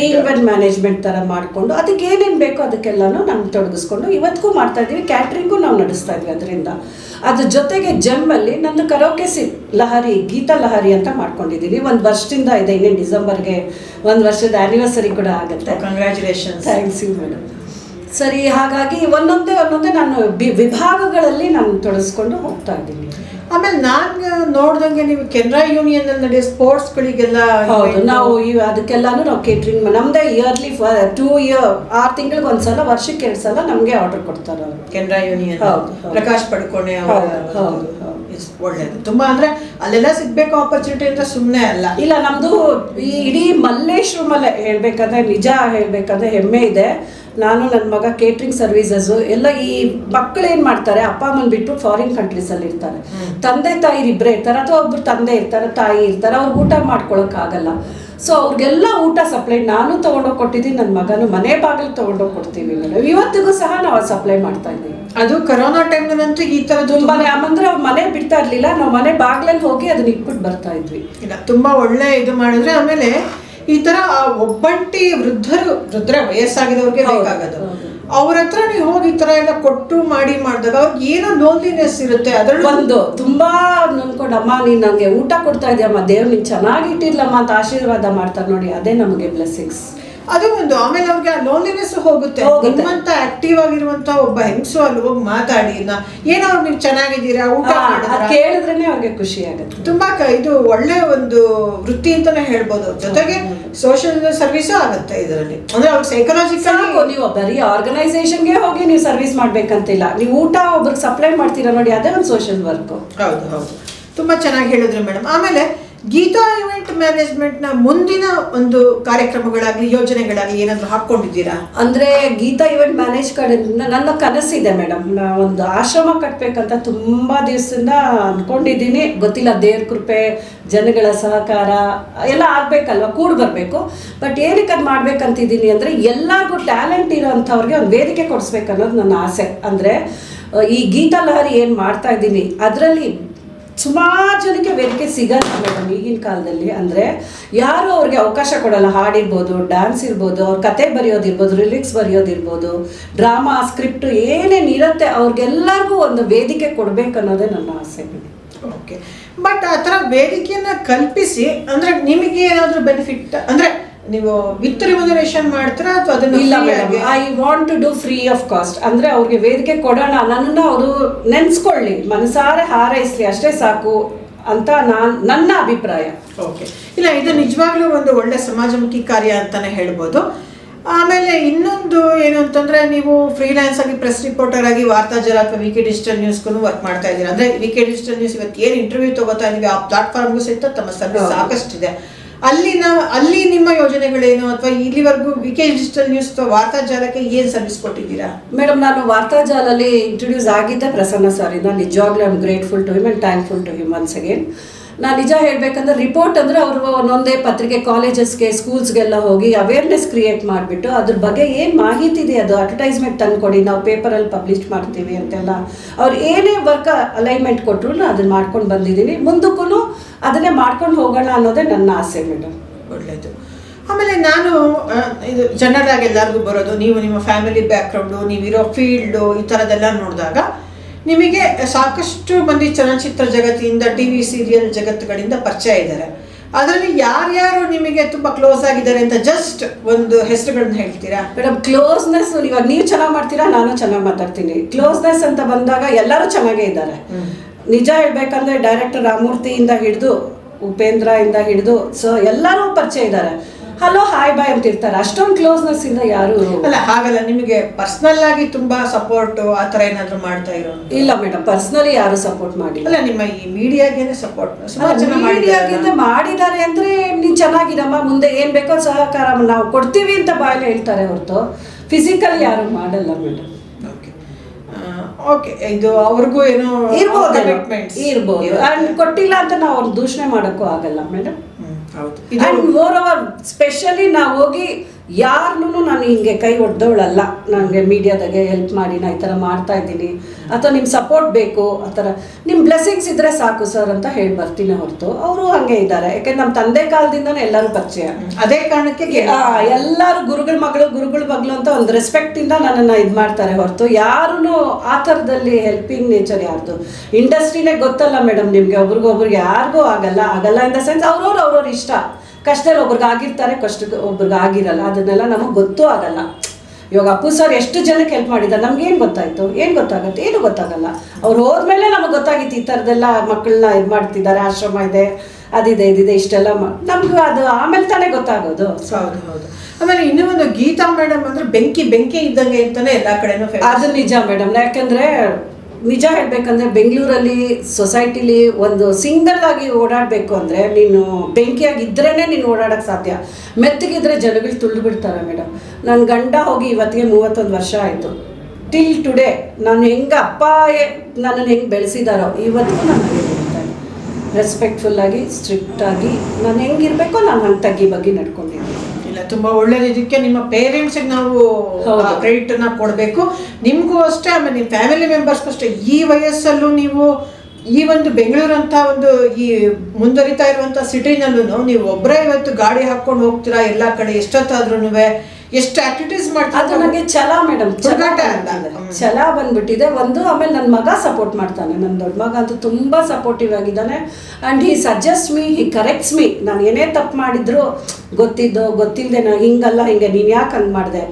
ಈವೆಂಟ್ ಮ್ಯಾನೇಜ್ಮೆಂಟ್ ಥರ ಮಾಡಿಕೊಂಡು ಅದಕ್ಕೆ ಏನೇನು ಬೇಕೋ ಅದಕ್ಕೆಲ್ಲನೂ ನಾವು ತೊಡಗಿಸ್ಕೊಂಡು ಇವತ್ತಿಗೂ ಮಾಡ್ತಾ ಇದ್ದೀವಿ ಕ್ಯಾಟ್ರಿಂಗು ನಾವು ನಡೆಸ್ತಾ ಇದ್ವಿ ಅದರಿಂದ. ಅದ್ರ ಜೊತೆಗೆ ಜಮ್ಮಲ್ಲಿ ನಂದು ಕರೋಕೆ ಸಿ ಲಹರಿ ಗೀತಾ ಲಹರಿ ಅಂತ ಮಾಡ್ಕೊಂಡಿದ್ದೀವಿ ಒಂದು ವರ್ಷದಿಂದ ಇದೆ ಇನ್ನೇನು ಡಿಸೆಂಬರ್ಗೆ ಒಂದು ವರ್ಷದ ಆ್ಯನಿವರ್ಸರಿ ಕೂಡ ಆಗುತ್ತೆ. ಕಂಗ್ರ್ಯಾಚುಲೇಷನ್ ಥ್ಯಾಂಕ್ಸ್ ಯು ಮೇಡಮ್ ಸರಿ ಹಾಗಾಗಿ ಒಂದೊಂದೇ ಒಂದೊಂದೇ ನಾನು ವಿಭಾಗಗಳಲ್ಲಿ ನಾನು ತೊಡಸ್ಕೊಂಡು ಹೋಗ್ತಾ ಇದ್ದೀನಿ. ಆಮೇಲೆ ನಾನು ನೋಡ್ದಂಗೆ ನೀವು ಕೆನರಾ ಯೂನಿಯನ್ ಅಲ್ಲಿ ನಡೆಯೋ ಸ್ಪೋರ್ಟ್ಸ್ಗಳಿಗೆಲ್ಲ ಹೌದು ನಾವು ಈ ಅದಕ್ಕೆಲ್ಲಾನು ನಾವು ಕೇಟ್ರಿಂಗ್ ನಮ್ದೆ ಇಯರ್ಲಿ ಟೂ ಇಯರ್ ಆರು ತಿಂಗಳಿಗೆ ಒಂದ್ಸಲ ವರ್ಷಕ್ಕೆ ಎರಡು ಸಲ ನಮಗೆ ಆರ್ಡರ್ ಕೊಡ್ತಾರೆ ಅವರು. ಕೆನರಾ ಯೂನಿಯನ್ ಹೌದು. ಪ್ರಕಾಶ್ ಪಡ್ಕೊಣೆ ಹೌದು, ಒಳ್ಳೇದು. ತುಂಬಾ ಅಂದ್ರೆ ಅಲ್ಲೆಲ್ಲ ಸಿಗ್ಬೇಕು ಆಪರ್ಚುನಿಟಿ ಅಂತ ಸುಮ್ಮನೆ ಅಲ್ಲ. ಇಲ್ಲ ನಮ್ದು ಈ ಇಡೀ ಮಲ್ಲೇಶ್ವರಮಲ್ಲೇ ಹೇಳ್ಬೇಕಂದ್ರೆ ನಿಜ ಹೇಳ್ಬೇಕಂದ್ರೆ ಹೆಮ್ಮೆ ಇದೆ. ನಾನು ನನ್ನ ಮಗ ಕೇಟ್ರಿಂಗ್ ಸರ್ವಿಸಸ್ಸು ಎಲ್ಲ ಈ ಮಕ್ಕಳು ಏನು ಮಾಡ್ತಾರೆ ಅಪ್ಪ ಅಮ್ಮನ ಬಿಟ್ಟು ಫಾರಿನ್ ಕಂಟ್ರೀಸಲ್ಲಿ ಇರ್ತಾರೆ. ತಂದೆ ತಾಯಿ ಇಬ್ಬರೇ ಇರ್ತಾರೆ ಅಥವಾ ಒಬ್ಬರು ತಂದೆ ಇರ್ತಾರೆ ತಾಯಿ ಇರ್ತಾರೆ ಅವ್ರಿಗೆ ಊಟ ಮಾಡ್ಕೊಳಕ್ಕಾಗಲ್ಲ ಸೊ ಅವ್ರಿಗೆಲ್ಲ ಊಟ ಸಪ್ಲೈ ನಾನು ತೊಗೊಂಡೋಗಿ ಕೊಟ್ಟಿದ್ದೀನಿ ನನ್ನ ಮಗನು ಮನೆ ಬಾಗಿಲು ತೊಗೊಂಡೋಗಿ ಕೊಡ್ತೀವಿ ಮೇಡಮ್ ಇವತ್ತಿಗೂ ಸಹ ನಾವು ಸಪ್ಲೈ ಮಾಡ್ತಾ ಇದ್ದೀವಿ. ಅದು ಕರೋನಾ ಟೈಮ್ನಲ್ಲಂತೂ ಈ ಥರ ತುಂಬಾನೇ ಅಂದ್ರೆ ಅವ್ರು ಮನೆ ಬಿಡ್ತಾ ಇರ್ಲಿಲ್ಲ ನಾವು ಮನೆ ಬಾಗ್ಲಲ್ಲಿ ಹೋಗಿ ಅದನ್ನ ಇಟ್ಬಿಟ್ಟು ಬರ್ತಾ ಇದ್ವಿ. ಇಲ್ಲ ತುಂಬಾ ಒಳ್ಳೆ ಇದು ಮಾಡಿದ್ರೆ ಆಮೇಲೆ ಈ ತರ ಒಬ್ಬಂಟಿ ವೃದ್ಧರು ವೃದ್ಧರ ವಯಸ್ಸಾಗಿದವ್ರಿಗೆ ಬೇಕಾಗದು. ಅವ್ರ ಹತ್ರ ನೀವು ಹೋಗಿ ಈ ತರ ಎಲ್ಲ ಕೊಟ್ಟು ಮಾಡಿ ಮಾಡಿದಾಗ ಅವ್ರಿಗೆ ಏನೋ ಲೋನ್ಲಿನೆಸ್ ಇರುತ್ತೆ ಅದ್ರಲ್ಲಿ ಒಂದು ತುಂಬಾ ಅಮ್ಮ ನೀನ್ ನಂಗೆ ಊಟ ಕೊಡ್ತಾ ಇದೆಯಮ್ಮ ದೇವ್ರು ನೀನ್ ಚೆನ್ನಾಗಿ ಇಟ್ಟಿರ್ಲಮ್ಮ ಅಂತ ಆಶೀರ್ವಾದ ಮಾಡ್ತಾರೆ ನೋಡಿ ಅದೇ ನಮಗೆ ಬ್ಲೆಸ್ಸಿಂಗ್ಸ್ ಅದು ಒಂದು ಆಮೇಲೆ ಅವ್ರಿಗೆ ಆ ಲೋನ್ಲಿನೆಸ್ ಹೋಗುತ್ತೆ. ನಿಮ್ಮಂತ ಆಕ್ಟಿವ್ ಆಗಿರುವಂತ ಒಬ್ಬ ಹೆಂಗಸು ಅಲ್ಲಿ ಹೋಗಿ ಮಾತಾಡಿ ಏನೋ ಅವ್ರು ನೀವು ಚೆನ್ನಾಗಿದ್ದೀರಾ ಊಟ ಕೇಳಿದ್ರೆ? ಕೇಳಿದ್ರೇನೆ ಅವ್ರಿಗೆ ಖುಷಿ ಆಗುತ್ತೆ. ತುಂಬಾ ಇದು ಒಳ್ಳೆ ಒಂದು ವೃತ್ತಿ ಅಂತಾನೆ ಹೇಳ್ಬೋದು. ಜೊತೆಗೆ ಸೋಷಿಯಲ್ ಸರ್ವಿಸ್ ಆಗುತ್ತೆ ಇದರಲ್ಲಿ. ಅಂದ್ರೆ ಅವ್ರಿಗೆ ಸೈಕಲಾಜಿಕಲ್ ಸಾಕು ನೀವು ಬರೀ ಆರ್ಗನೈಸೇಷನ್ಗೆ ಹೋಗಿ ನೀವು ಸರ್ವಿಸ್ ಮಾಡ್ಬೇಕಂತಿಲ್ಲ. ನೀವು ಊಟ ಒಬ್ರಿಗೆ ಸಪ್ಲೈ ಮಾಡ್ತೀರಾ ನೋಡಿ ಅದೇ ಒಂದು ಸೋಷಿಯಲ್ ವರ್ಕ್ ಹೌದು ಹೌದು. ತುಂಬಾ ಚೆನ್ನಾಗಿ ಹೇಳಿದ್ರು ಮೇಡಮ್ ಆಮೇಲೆ ಗೀತಾ ಇವೆಂಟ್ ಮ್ಯಾನೇಜ್ಮೆಂಟ್ನ ಮುಂದಿನ ಒಂದು ಕಾರ್ಯಕ್ರಮಗಳಾಗಲಿ, ಯೋಜನೆಗಳಾಗಲಿ ಏನಾದರೂ ಹಾಕೊಂಡಿದ್ದೀರಾ ಅಂದ್ರೆ ಗೀತಾ ಇವೆಂಟ್ ಮ್ಯಾನೇಜ್ ಕಡೆಯಿಂದ ನನ್ನ ಕನಸಿದೆ ಮೇಡಮ್. ಒಂದು ಆಶ್ರಮ ಕಟ್ಟಬೇಕಂತ ತುಂಬಾ ದಿವಸದಿಂದ ಅನ್ಕೊಂಡಿದ್ದೀನಿ. ಗೊತ್ತಿಲ್ಲ ದೇವ್ರ ಕೃಪೆ, ಜನಗಳ ಸಹಕಾರ, ಎಲ್ಲ ಆಗ್ಬೇಕಲ್ವ? ಕೂಡಿ ಬರಬೇಕು. ಬಟ್ ಏನಕ್ಕೆ ಅದು ಮಾಡ್ಬೇಕಂತಿದ್ದೀನಿ ಅಂದ್ರೆ ಎಲ್ಲರಿಗೂ ಟ್ಯಾಲೆಂಟ್ ಇರೋಂಥವ್ರಿಗೆ ಒಂದು ವೇದಿಕೆ ಕೊಡಿಸ್ಬೇಕನ್ನೋದು ನನ್ನ ಆಸೆ. ಅಂದ್ರೆ ಈ ಗೀತಾ ಲಹರಿ ಏನು ಮಾಡ್ತಾ ಇದ್ದೀನಿ, ಅದರಲ್ಲಿ ಸುಮಾರು ಜನಕ್ಕೆ ವೇದಿಕೆ ಸಿಗಲ್ಲ ಮೇಡಮ್ ಈಗಿನ ಕಾಲದಲ್ಲಿ. ಅಂದರೆ ಯಾರು ಅವ್ರಿಗೆ ಅವಕಾಶ ಕೊಡಲ್ಲ. ಹಾಡಿರ್ಬೋದು ಡ್ಯಾನ್ಸ್ ಇರ್ಬೋದು, ಅವ್ರ ಕತೆ ಬರೆಯೋದಿರ್ಬೋದು ರಿಲಿಕ್ಸ್ ಬರೆಯೋದಿರ್ಬೋದು ಡ್ರಾಮಾ ಸ್ಕ್ರಿಪ್ಟು ಏನೇನು ಇರುತ್ತೆ ಅವ್ರಿಗೆಲ್ಲರಿಗೂ ಒಂದು ವೇದಿಕೆ ಕೊಡ್ಬೇಕು ಅನ್ನೋದೇ ನನ್ನ ಆಸೆ ಓಕೆ ಬಟ್ ಆ ಥರ ವೇದಿಕೆಯನ್ನು ಕಲ್ಪಿಸಿ, ಅಂದರೆ ನಿಮಗೆ ಏನಾದರೂ ಬೆನಿಫಿಟ್ ಅಂದ್ರೆ ನೀವು ವಿತ್ ರಿಮ್ಯುನರೇಷನ್ ಮಾಡ್ತೀರಾ ಅಥವಾ ಅದನ್ನ ಇಲ್ಲ madam I want to do free of cost ಅಂದ್ರೆ ಅವ್ರಿಗೆ ವೇದಿಕೆ ಕೊಡೋಣ. ನನ್ನ ಅವರು ನೆನೆಸ್ಕೊಳ್ಳಿ. ಮನಸಾರೆ ಹಾರೈಸ್ಲಿ. ಅಷ್ಟೇ ಸಾಕು ಅಂತ ನಾನು ನನ್ನ ಅಭಿಪ್ರಾಯ. ಓಕೆ ಇಲ್ಲ ಇದು ನಿಜವಾಗ್ಲೂ ಒಂದು ಒಳ್ಳೆ ಸಮಾಜಮುಖಿ ಕಾರ್ಯ ಅಂತಾನೆ ಹೇಳ್ಬೋದು. ಆಮೇಲೆ ಇನ್ನೊಂದು ಏನು ಅಂತಂದ್ರೆ ನೀವು ಫ್ರೀಲ್ಯಾನ್ಸ್ ಆಗಿ ಪ್ರೆಸ್ ರಿಪೋರ್ಟರ್ ಆಗಿ ವಾರ್ತಾಜರ ಅಥವಾ ವಿಕೆ ಡಿಜಿಟಲ್ ನ್ಯೂಸ್ಗೂ ವರ್ಕ್ ಮಾಡ್ತಾ ಇದ್ದೀರಾ. ಅಂದ್ರೆ ವಿಕೆ ಡಿಜಿಟಲ್ ನ್ಯೂಸ್ ಇವತ್ತು ಏನು ಇಂಟರ್ವ್ಯೂ ತಗೋತಾ ಇದೀವಿ ಆ ಪ್ಲಾಟ್ಫಾರ್ಮ್ಗೂ ಸಹಿತ ತಮ್ಮ ಸರ್ವಿಸ್. ಸಾಕಷ್ಟಿದೆ. ಅಲ್ಲಿನ, ಅಲ್ಲಿ ನಿಮ್ಮ ಯೋಜನೆಗಳೇನು? ಅಥವಾ ಇಲ್ಲಿವರೆಗೂ ವಿ ಕೆ ಡಿಜಿಟಲ್ ನ್ಯೂಸ್ ಅಥವಾ ವಾರ್ತಾಜಾಲಕ್ಕೆ ಏನು ಸರ್ವಿಸ್ ಕೊಟ್ಟಿದ್ದೀರಾ? ಮೇಡಮ್, ನಾನು ವಾರ್ತಾಜಾಲಲ್ಲಿ ಇಂಟ್ರೊಡ್ಯೂಸ್ ಆಗಿದ್ದೆ ಪ್ರಸನ್ನ ಸಾರಿನ ನಿಜವಾಗ್ಲೂ I am grateful to him and thankful to him once ನಾನು ನಿಜ ಹೇಳಬೇಕಂದ್ರೆ ರಿಪೋರ್ಟ್ ಅಂದರೆ ಅವರು ಒಂದೊಂದೇ ಪತ್ರಿಕೆ ಕಾಲೇಜಸ್ಗೆ ಸ್ಕೂಲ್ಸ್ಗೆಲ್ಲ ಹೋಗಿ ಅವೇರ್ನೆಸ್ ಕ್ರಿಯೇಟ್ ಮಾಡಿಬಿಟ್ಟು ಅದ್ರ ಬಗ್ಗೆ ಏನು ಮಾಹಿತಿ ಇದೆ ಅದು ಅಡ್ವರ್ಟೈಸ್ಮೆಂಟ್ ತಂದುಕೊಡಿ ನಾವು ಪೇಪರಲ್ಲಿ ಪಬ್ಲಿಷ್ ಮಾಡ್ತೀವಿ ಅಂತೆಲ್ಲ. ಅವ್ರು ಏನೇ ವರ್ಕ್ ಅಲೈನ್ಮೆಂಟ್ ಕೊಟ್ಟರು ನಾನು ಅದನ್ನ ಮಾಡ್ಕೊಂಡು ಬಂದಿದ್ದೀನಿ. ಮುಂದಕ್ಕೂ ಅದನ್ನೇ ಮಾಡ್ಕೊಂಡು ಹೋಗೋಣ ಅನ್ನೋದೇ ನನ್ನ ಆಸೆ ಮೇಡಮ್ ಒಳ್ಳೆಯದು ಆಮೇಲೆ ನಾನು ಇದು ಜನರಾಗಿ ಎಲ್ಲರಿಗೂ ಬರೋದು, ನೀವು ನಿಮ್ಮ ಫ್ಯಾಮಿಲಿ ಬ್ಯಾಕ್ಗ್ರೌಂಡು ನೀವಿರೋ ಫೀಲ್ಡು ಈ ಥರದ್ದೆಲ್ಲ ನೋಡಿದಾಗ ನಿಮಗೆ ಸಾಕಷ್ಟು ಮಂದಿ ಚಲನಚಿತ್ರ ಜಗತ್ತಿನಿಂದ ಟಿ ವಿ ಸೀರಿಯಲ್ ಜಗತ್ತುಗಳಿಂದ ಪರಿಚಯ ಇದ್ದಾರೆ. ಅದರಲ್ಲಿ ಯಾರ್ಯಾರು ನಿಮಗೆ ತುಂಬ ಕ್ಲೋಸ್ ಆಗಿದ್ದಾರೆ ಅಂತ ಜಸ್ಟ್ ಒಂದು ಹೆಸರುಗಳನ್ನ ಹೇಳ್ತೀರಾ? ಮೇಡಮ್ ಕ್ಲೋಸ್ನೆಸ್ ಇವಾಗ ನೀವು ಚೆನ್ನಾಗಿ ಮಾಡ್ತೀರಾ ನಾನು ಚೆನ್ನಾಗಿ ಮಾತಾಡ್ತೀನಿ. ಕ್ಲೋಸ್ನೆಸ್ ಅಂತ ಬಂದಾಗ ಎಲ್ಲರೂ ಚೆನ್ನಾಗೇ ಇದ್ದಾರೆ. ನಿಜ ಹೇಳ್ಬೇಕಂದ್ರೆ ಡೈರೆಕ್ಟರ್ ರಾಮೂರ್ತಿಯಿಂದ ಹಿಡಿದು ಉಪೇಂದ್ರ ಇಂದ ಹಿಡಿದು ಸೊ ಎಲ್ಲರೂ ಪರಿಚಯ ಇದ್ದಾರೆ. ಹಲೋ ಹಾಯ್ ಬಾಯ್ ಅಂತ ಇರ್ತಾರೆ ಅಷ್ಟೊಂದು ಕ್ಲೋಸ್ನೆಸ್ ಇಂದ ಯಾರು ಅಲ್ಲ ಹಾಗಲ್ಲ ನಿಮಗೆ ಪರ್ಸನಲ್ ಆಗಿ ತುಂಬಾ ಸಪೋರ್ಟ್ ಆ ಥರ ಏನಾದರೂ ಮಾಡ್ತಾ ಇರೋ ಇಲ್ಲ ಮೇಡಮ್ ಪರ್ಸನಲಿ ಯಾರು ಸಪೋರ್ಟ್ ಮಾಡಿಲ್ಲ. ಅಲ್ಲ ನಿಮ್ಮ ಈ ಮೀಡಿಯಾಗೇನೆ ಸಪೋರ್ಟ್ ಸುಮಾರು ಜನ ಮೀಡಿಯಾಗಿಂದ ಮಾಡಿದ್ದಾರೆ ಅಂದ್ರೆ ನೀನ್ ಚೆನ್ನಾಗಿದಮ್ಮ ಮುಂದೆ ಏನ್ ಬೇಕೋ ಸಹಕಾರ ನಾವು ಕೊಡ್ತೀವಿ ಅಂತ ಬಾಯಲ್ಲಿ ಹೇಳ್ತಾರೆ ಹೊರತು. ಫಿಸಿಕಲ್ ಯಾರು ಮಾಡಲ್ಲ ಮೇಡಮ್ ಓಕೆ ಓಕೆ ಇದು ಅವ್ರಿಗೂ ಏನೋ ಇರ್ಬೋದು ಇರ್ಬೋದು. ಕೊಟ್ಟಿಲ್ಲ ಅಂತ ನಾವು ಅವ್ರು ದೂಷಣೆ ಮಾಡೋಕ್ಕೂ ಆಗಲ್ಲ ಮೇಡಮ್ ಹೌದು. ಮೋರ್ ಓವರ್ ಸ್ಪೆಷಲಿ ನಾವು ಹೋಗಿ ಯಾರನ್ನೂ ನಾನು ಹಿಂಗೆ ಕೈ ಒಡ್ದವಳಲ್ಲ. ನನಗೆ ಮೀಡಿಯಾದಾಗೆ ಹೆಲ್ಪ್ ಮಾಡಿ ನಾ ಈ ಥರ ಮಾಡ್ತಾ ಇದ್ದೀನಿ. ಅಥವಾ ನಿಮ್ಮ ಸಪೋರ್ಟ್ ಬೇಕು. ಆ ಥರ ನಿಮ್ಮ ಬ್ಲೆಸ್ಸಿಂಗ್ಸ್ ಇದ್ರೆ ಸಾಕು ಸರ್ ಅಂತ ಹೇಳಿ ಬರ್ತೀನಿ ಹೊರತು. ಅವರು ಹಂಗೆ ಇದ್ದಾರೆ. ಯಾಕೆಂದ್ರೆ ನಮ್ಮ ತಂದೆ ಕಾಲದಿಂದನೇ ಎಲ್ಲರೂ ಪರಿಚಯ. ಅದೇ ಕಾರಣಕ್ಕೆ ಎಲ್ಲರೂ ಗುರುಗಳ ಮಗಳು ಗುರುಗಳ ಮಗಳು ಅಂತ ಒಂದು ರೆಸ್ಪೆಕ್ಟಿಂದ ನನ್ನನ್ನು ಇದು ಮಾಡ್ತಾರೆ ಹೊರತು. ಯಾರೂ ಆ ಥರದಲ್ಲಿ ಹೆಲ್ಪಿಂಗ್ ನೇಚರ್ ಯಾರ್ದು? ಇಂಡಸ್ಟ್ರಿನೇ ಗೊತ್ತಲ್ಲ ಮೇಡಮ್ ನಿಮಗೆ. ಒಬ್ರಿಗೊಬ್ರಿಗೆ ಯಾರಿಗೂ ಆಗಲ್ಲ. ಆಗಲ್ಲ ಇನ್ ದ ಸೆನ್ಸ್ ಅವ್ರವ್ರು ಅವ್ರವ್ರ ಇಷ್ಟ. ಕಷ್ಟದಲ್ಲಿ ಒಬ್ರಿಗೆ ಆಗಿರ್ತಾರೆ ಕಷ್ಟಕ್ಕೆ ಒಬ್ರಿಗೆ ಆಗಿರಲ್ಲ ಅದನ್ನೆಲ್ಲ ನಮಗೆ ಗೊತ್ತೂ ಆಗಲ್ಲ. ಇವಾಗ ಅಪ್ಪು ಸರ್ ಎಷ್ಟು ಜನಕ್ಕೆ ಹೆಲ್ಪ್ ಮಾಡಿದ್ದಾರೆ ನಮ್ಗೆ ಏನು ಗೊತ್ತಾಯ್ತು? ಏನು ಗೊತ್ತಾಗುತ್ತೆ? ಏನು ಗೊತ್ತಾಗಲ್ಲ. ಅವ್ರು ಹೋದ್ಮೇಲೆ ನಮಗೆ ಗೊತ್ತಾಗಿತ್ತು ಈ ಥರದ್ದೆಲ್ಲ ಮಕ್ಕಳನ್ನ ಇದು ಮಾಡ್ತಿದ್ದಾರೆ ಆಶ್ರಮ ಇದೆ ಅದಿದೆ ಇದಿದೆ ಇಷ್ಟೆಲ್ಲ ನಮ್ಗೆ ಅದು ಆಮೇಲೆ ತಾನೇ ಗೊತ್ತಾಗೋದು. ಹೌದು ಹೌದು. ಆಮೇಲೆ ಇನ್ನೂ ಒಂದು ಗೀತಾ ಮೇಡಮ್ ಅಂದ್ರೆ ಬೆಂಕಿ ಬೆಂಕಿ ಇದ್ದಂಗೆ ಅಂತಾನೆ ಎಲ್ಲ ಕಡೆನೂ. ಅದು ನಿಜ ಮೇಡಮ್ ಯಾಕಂದ್ರೆ ನಿಜ ಹೇಳ್ಬೇಕಂದ್ರೆ ಬೆಂಗಳೂರಲ್ಲಿ ಸೊಸೈಟಿಲಿ ಒಂದು ಸಿಂಗಲ್ ಆಗಿ ಓಡಾಡಬೇಕು ಅಂದರೆ ನೀನು ಬೆಂಕಿಯಾಗಿದ್ರೇ ನೀನು ಓಡಾಡೋಕ್ಕೆ ಸಾಧ್ಯ. ಮೆತ್ತಗಿದ್ರೆ ಜನಗಳು ತುಳಿದು ಬಿಡ್ತಾರೆ ಮೇಡಮ್ ನನ್ನ ಗಂಡ ಹೋಗಿ ಇವತ್ತಿಗೆ ಮೂವತ್ತೊಂದು ವರ್ಷ ಆಯಿತು. ಟಿಲ್ ಟುಡೇ ನಾನು ಹೆಂಗೆ ಅಪ್ಪ ನನ್ನನ್ನು ಹೆಂಗೆ ಬೆಳೆಸಿದಾರೋ ಇವತ್ತಿಗೂ ನಾನು ರೆಸ್ಪೆಕ್ಟ್ಫುಲ್ಲಾಗಿ ಸ್ಟ್ರಿಕ್ಟಾಗಿ ನಾನು ಹೆಂಗಿರಬೇಕೋ ನಾನು ನನ್ನ ತಗ್ಗಿ ಬಗ್ಗೆ ನಡ್ಕೊಂಡಿದ್ದೀನಿ. ತುಂಬಾ ಒಳ್ಳೇದು. ಇದಕ್ಕೆ ನಿಮ್ಮ ಪೇರೆಂಟ್ಸ್ ನಾವು ಹೌದು. ಕ್ರೆಡಿಟ್ನ ಕೊಡಬೇಕು. ನಿಮಗೂ ಅಷ್ಟೇ ಆಮೇಲೆ ನಿಮ್ಮ ಫ್ಯಾಮಿಲಿ ಮೆಂಬರ್ಸ್ಗೂ ಅಷ್ಟೇ. ಈ ವಯಸ್ಸಲ್ಲೂ ನೀವು ಈ ಒಂದು ಬೆಂಗಳೂರು ಅಂತ ಒಂದು ಈ ಮುಂದುವರಿತಾ ಇರುವಂತ ಸಿಟಿನಲ್ಲೂ ನೀವು ಒಬ್ಬರೇ ಇವತ್ತು ಗಾಡಿ ಹಾಕೊಂಡು ಹೋಗ್ತೀರಾ? ಎಲ್ಲಾ ಕಡೆ ಎಷ್ಟೊತ್ತಾದ್ರೂ ಎಷ್ಟು ಆಕ್ಟಿವಿಟೀಸ್ ಅದು ಮಾಡ್ತಾರೆ ನನಗೆ ಛಲ ಮೇಡಮ್. ಛಲ ಬಂದ್ಬಿಟ್ಟಿದೆ. ಒಂದು ಆಮೇಲೆ ನನ್ನ ಮಗ ಸಪೋರ್ಟ್ ಮಾಡ್ತಾನೆ. ನನ್ನ ದೊಡ್ಡ ಮಗ ಅಂತೂ ತುಂಬ ಸಪೋರ್ಟಿವ್ ಆಗಿದ್ದಾನೆ. And he suggest me he corrects me ನಾನು ಏನೇ ತಪ್ಪು ಮಾಡಿದ್ರು ಗೊತ್ತಿದ್ದು ಗೊತ್ತಿಲ್ಲದೆ ನಾನು ಹಿಂಗಲ್ಲ ಹಿಂಗೆ ನೀನು ಯಾಕೆ ಹಂಗೆ ಮಾಡಿದೆ?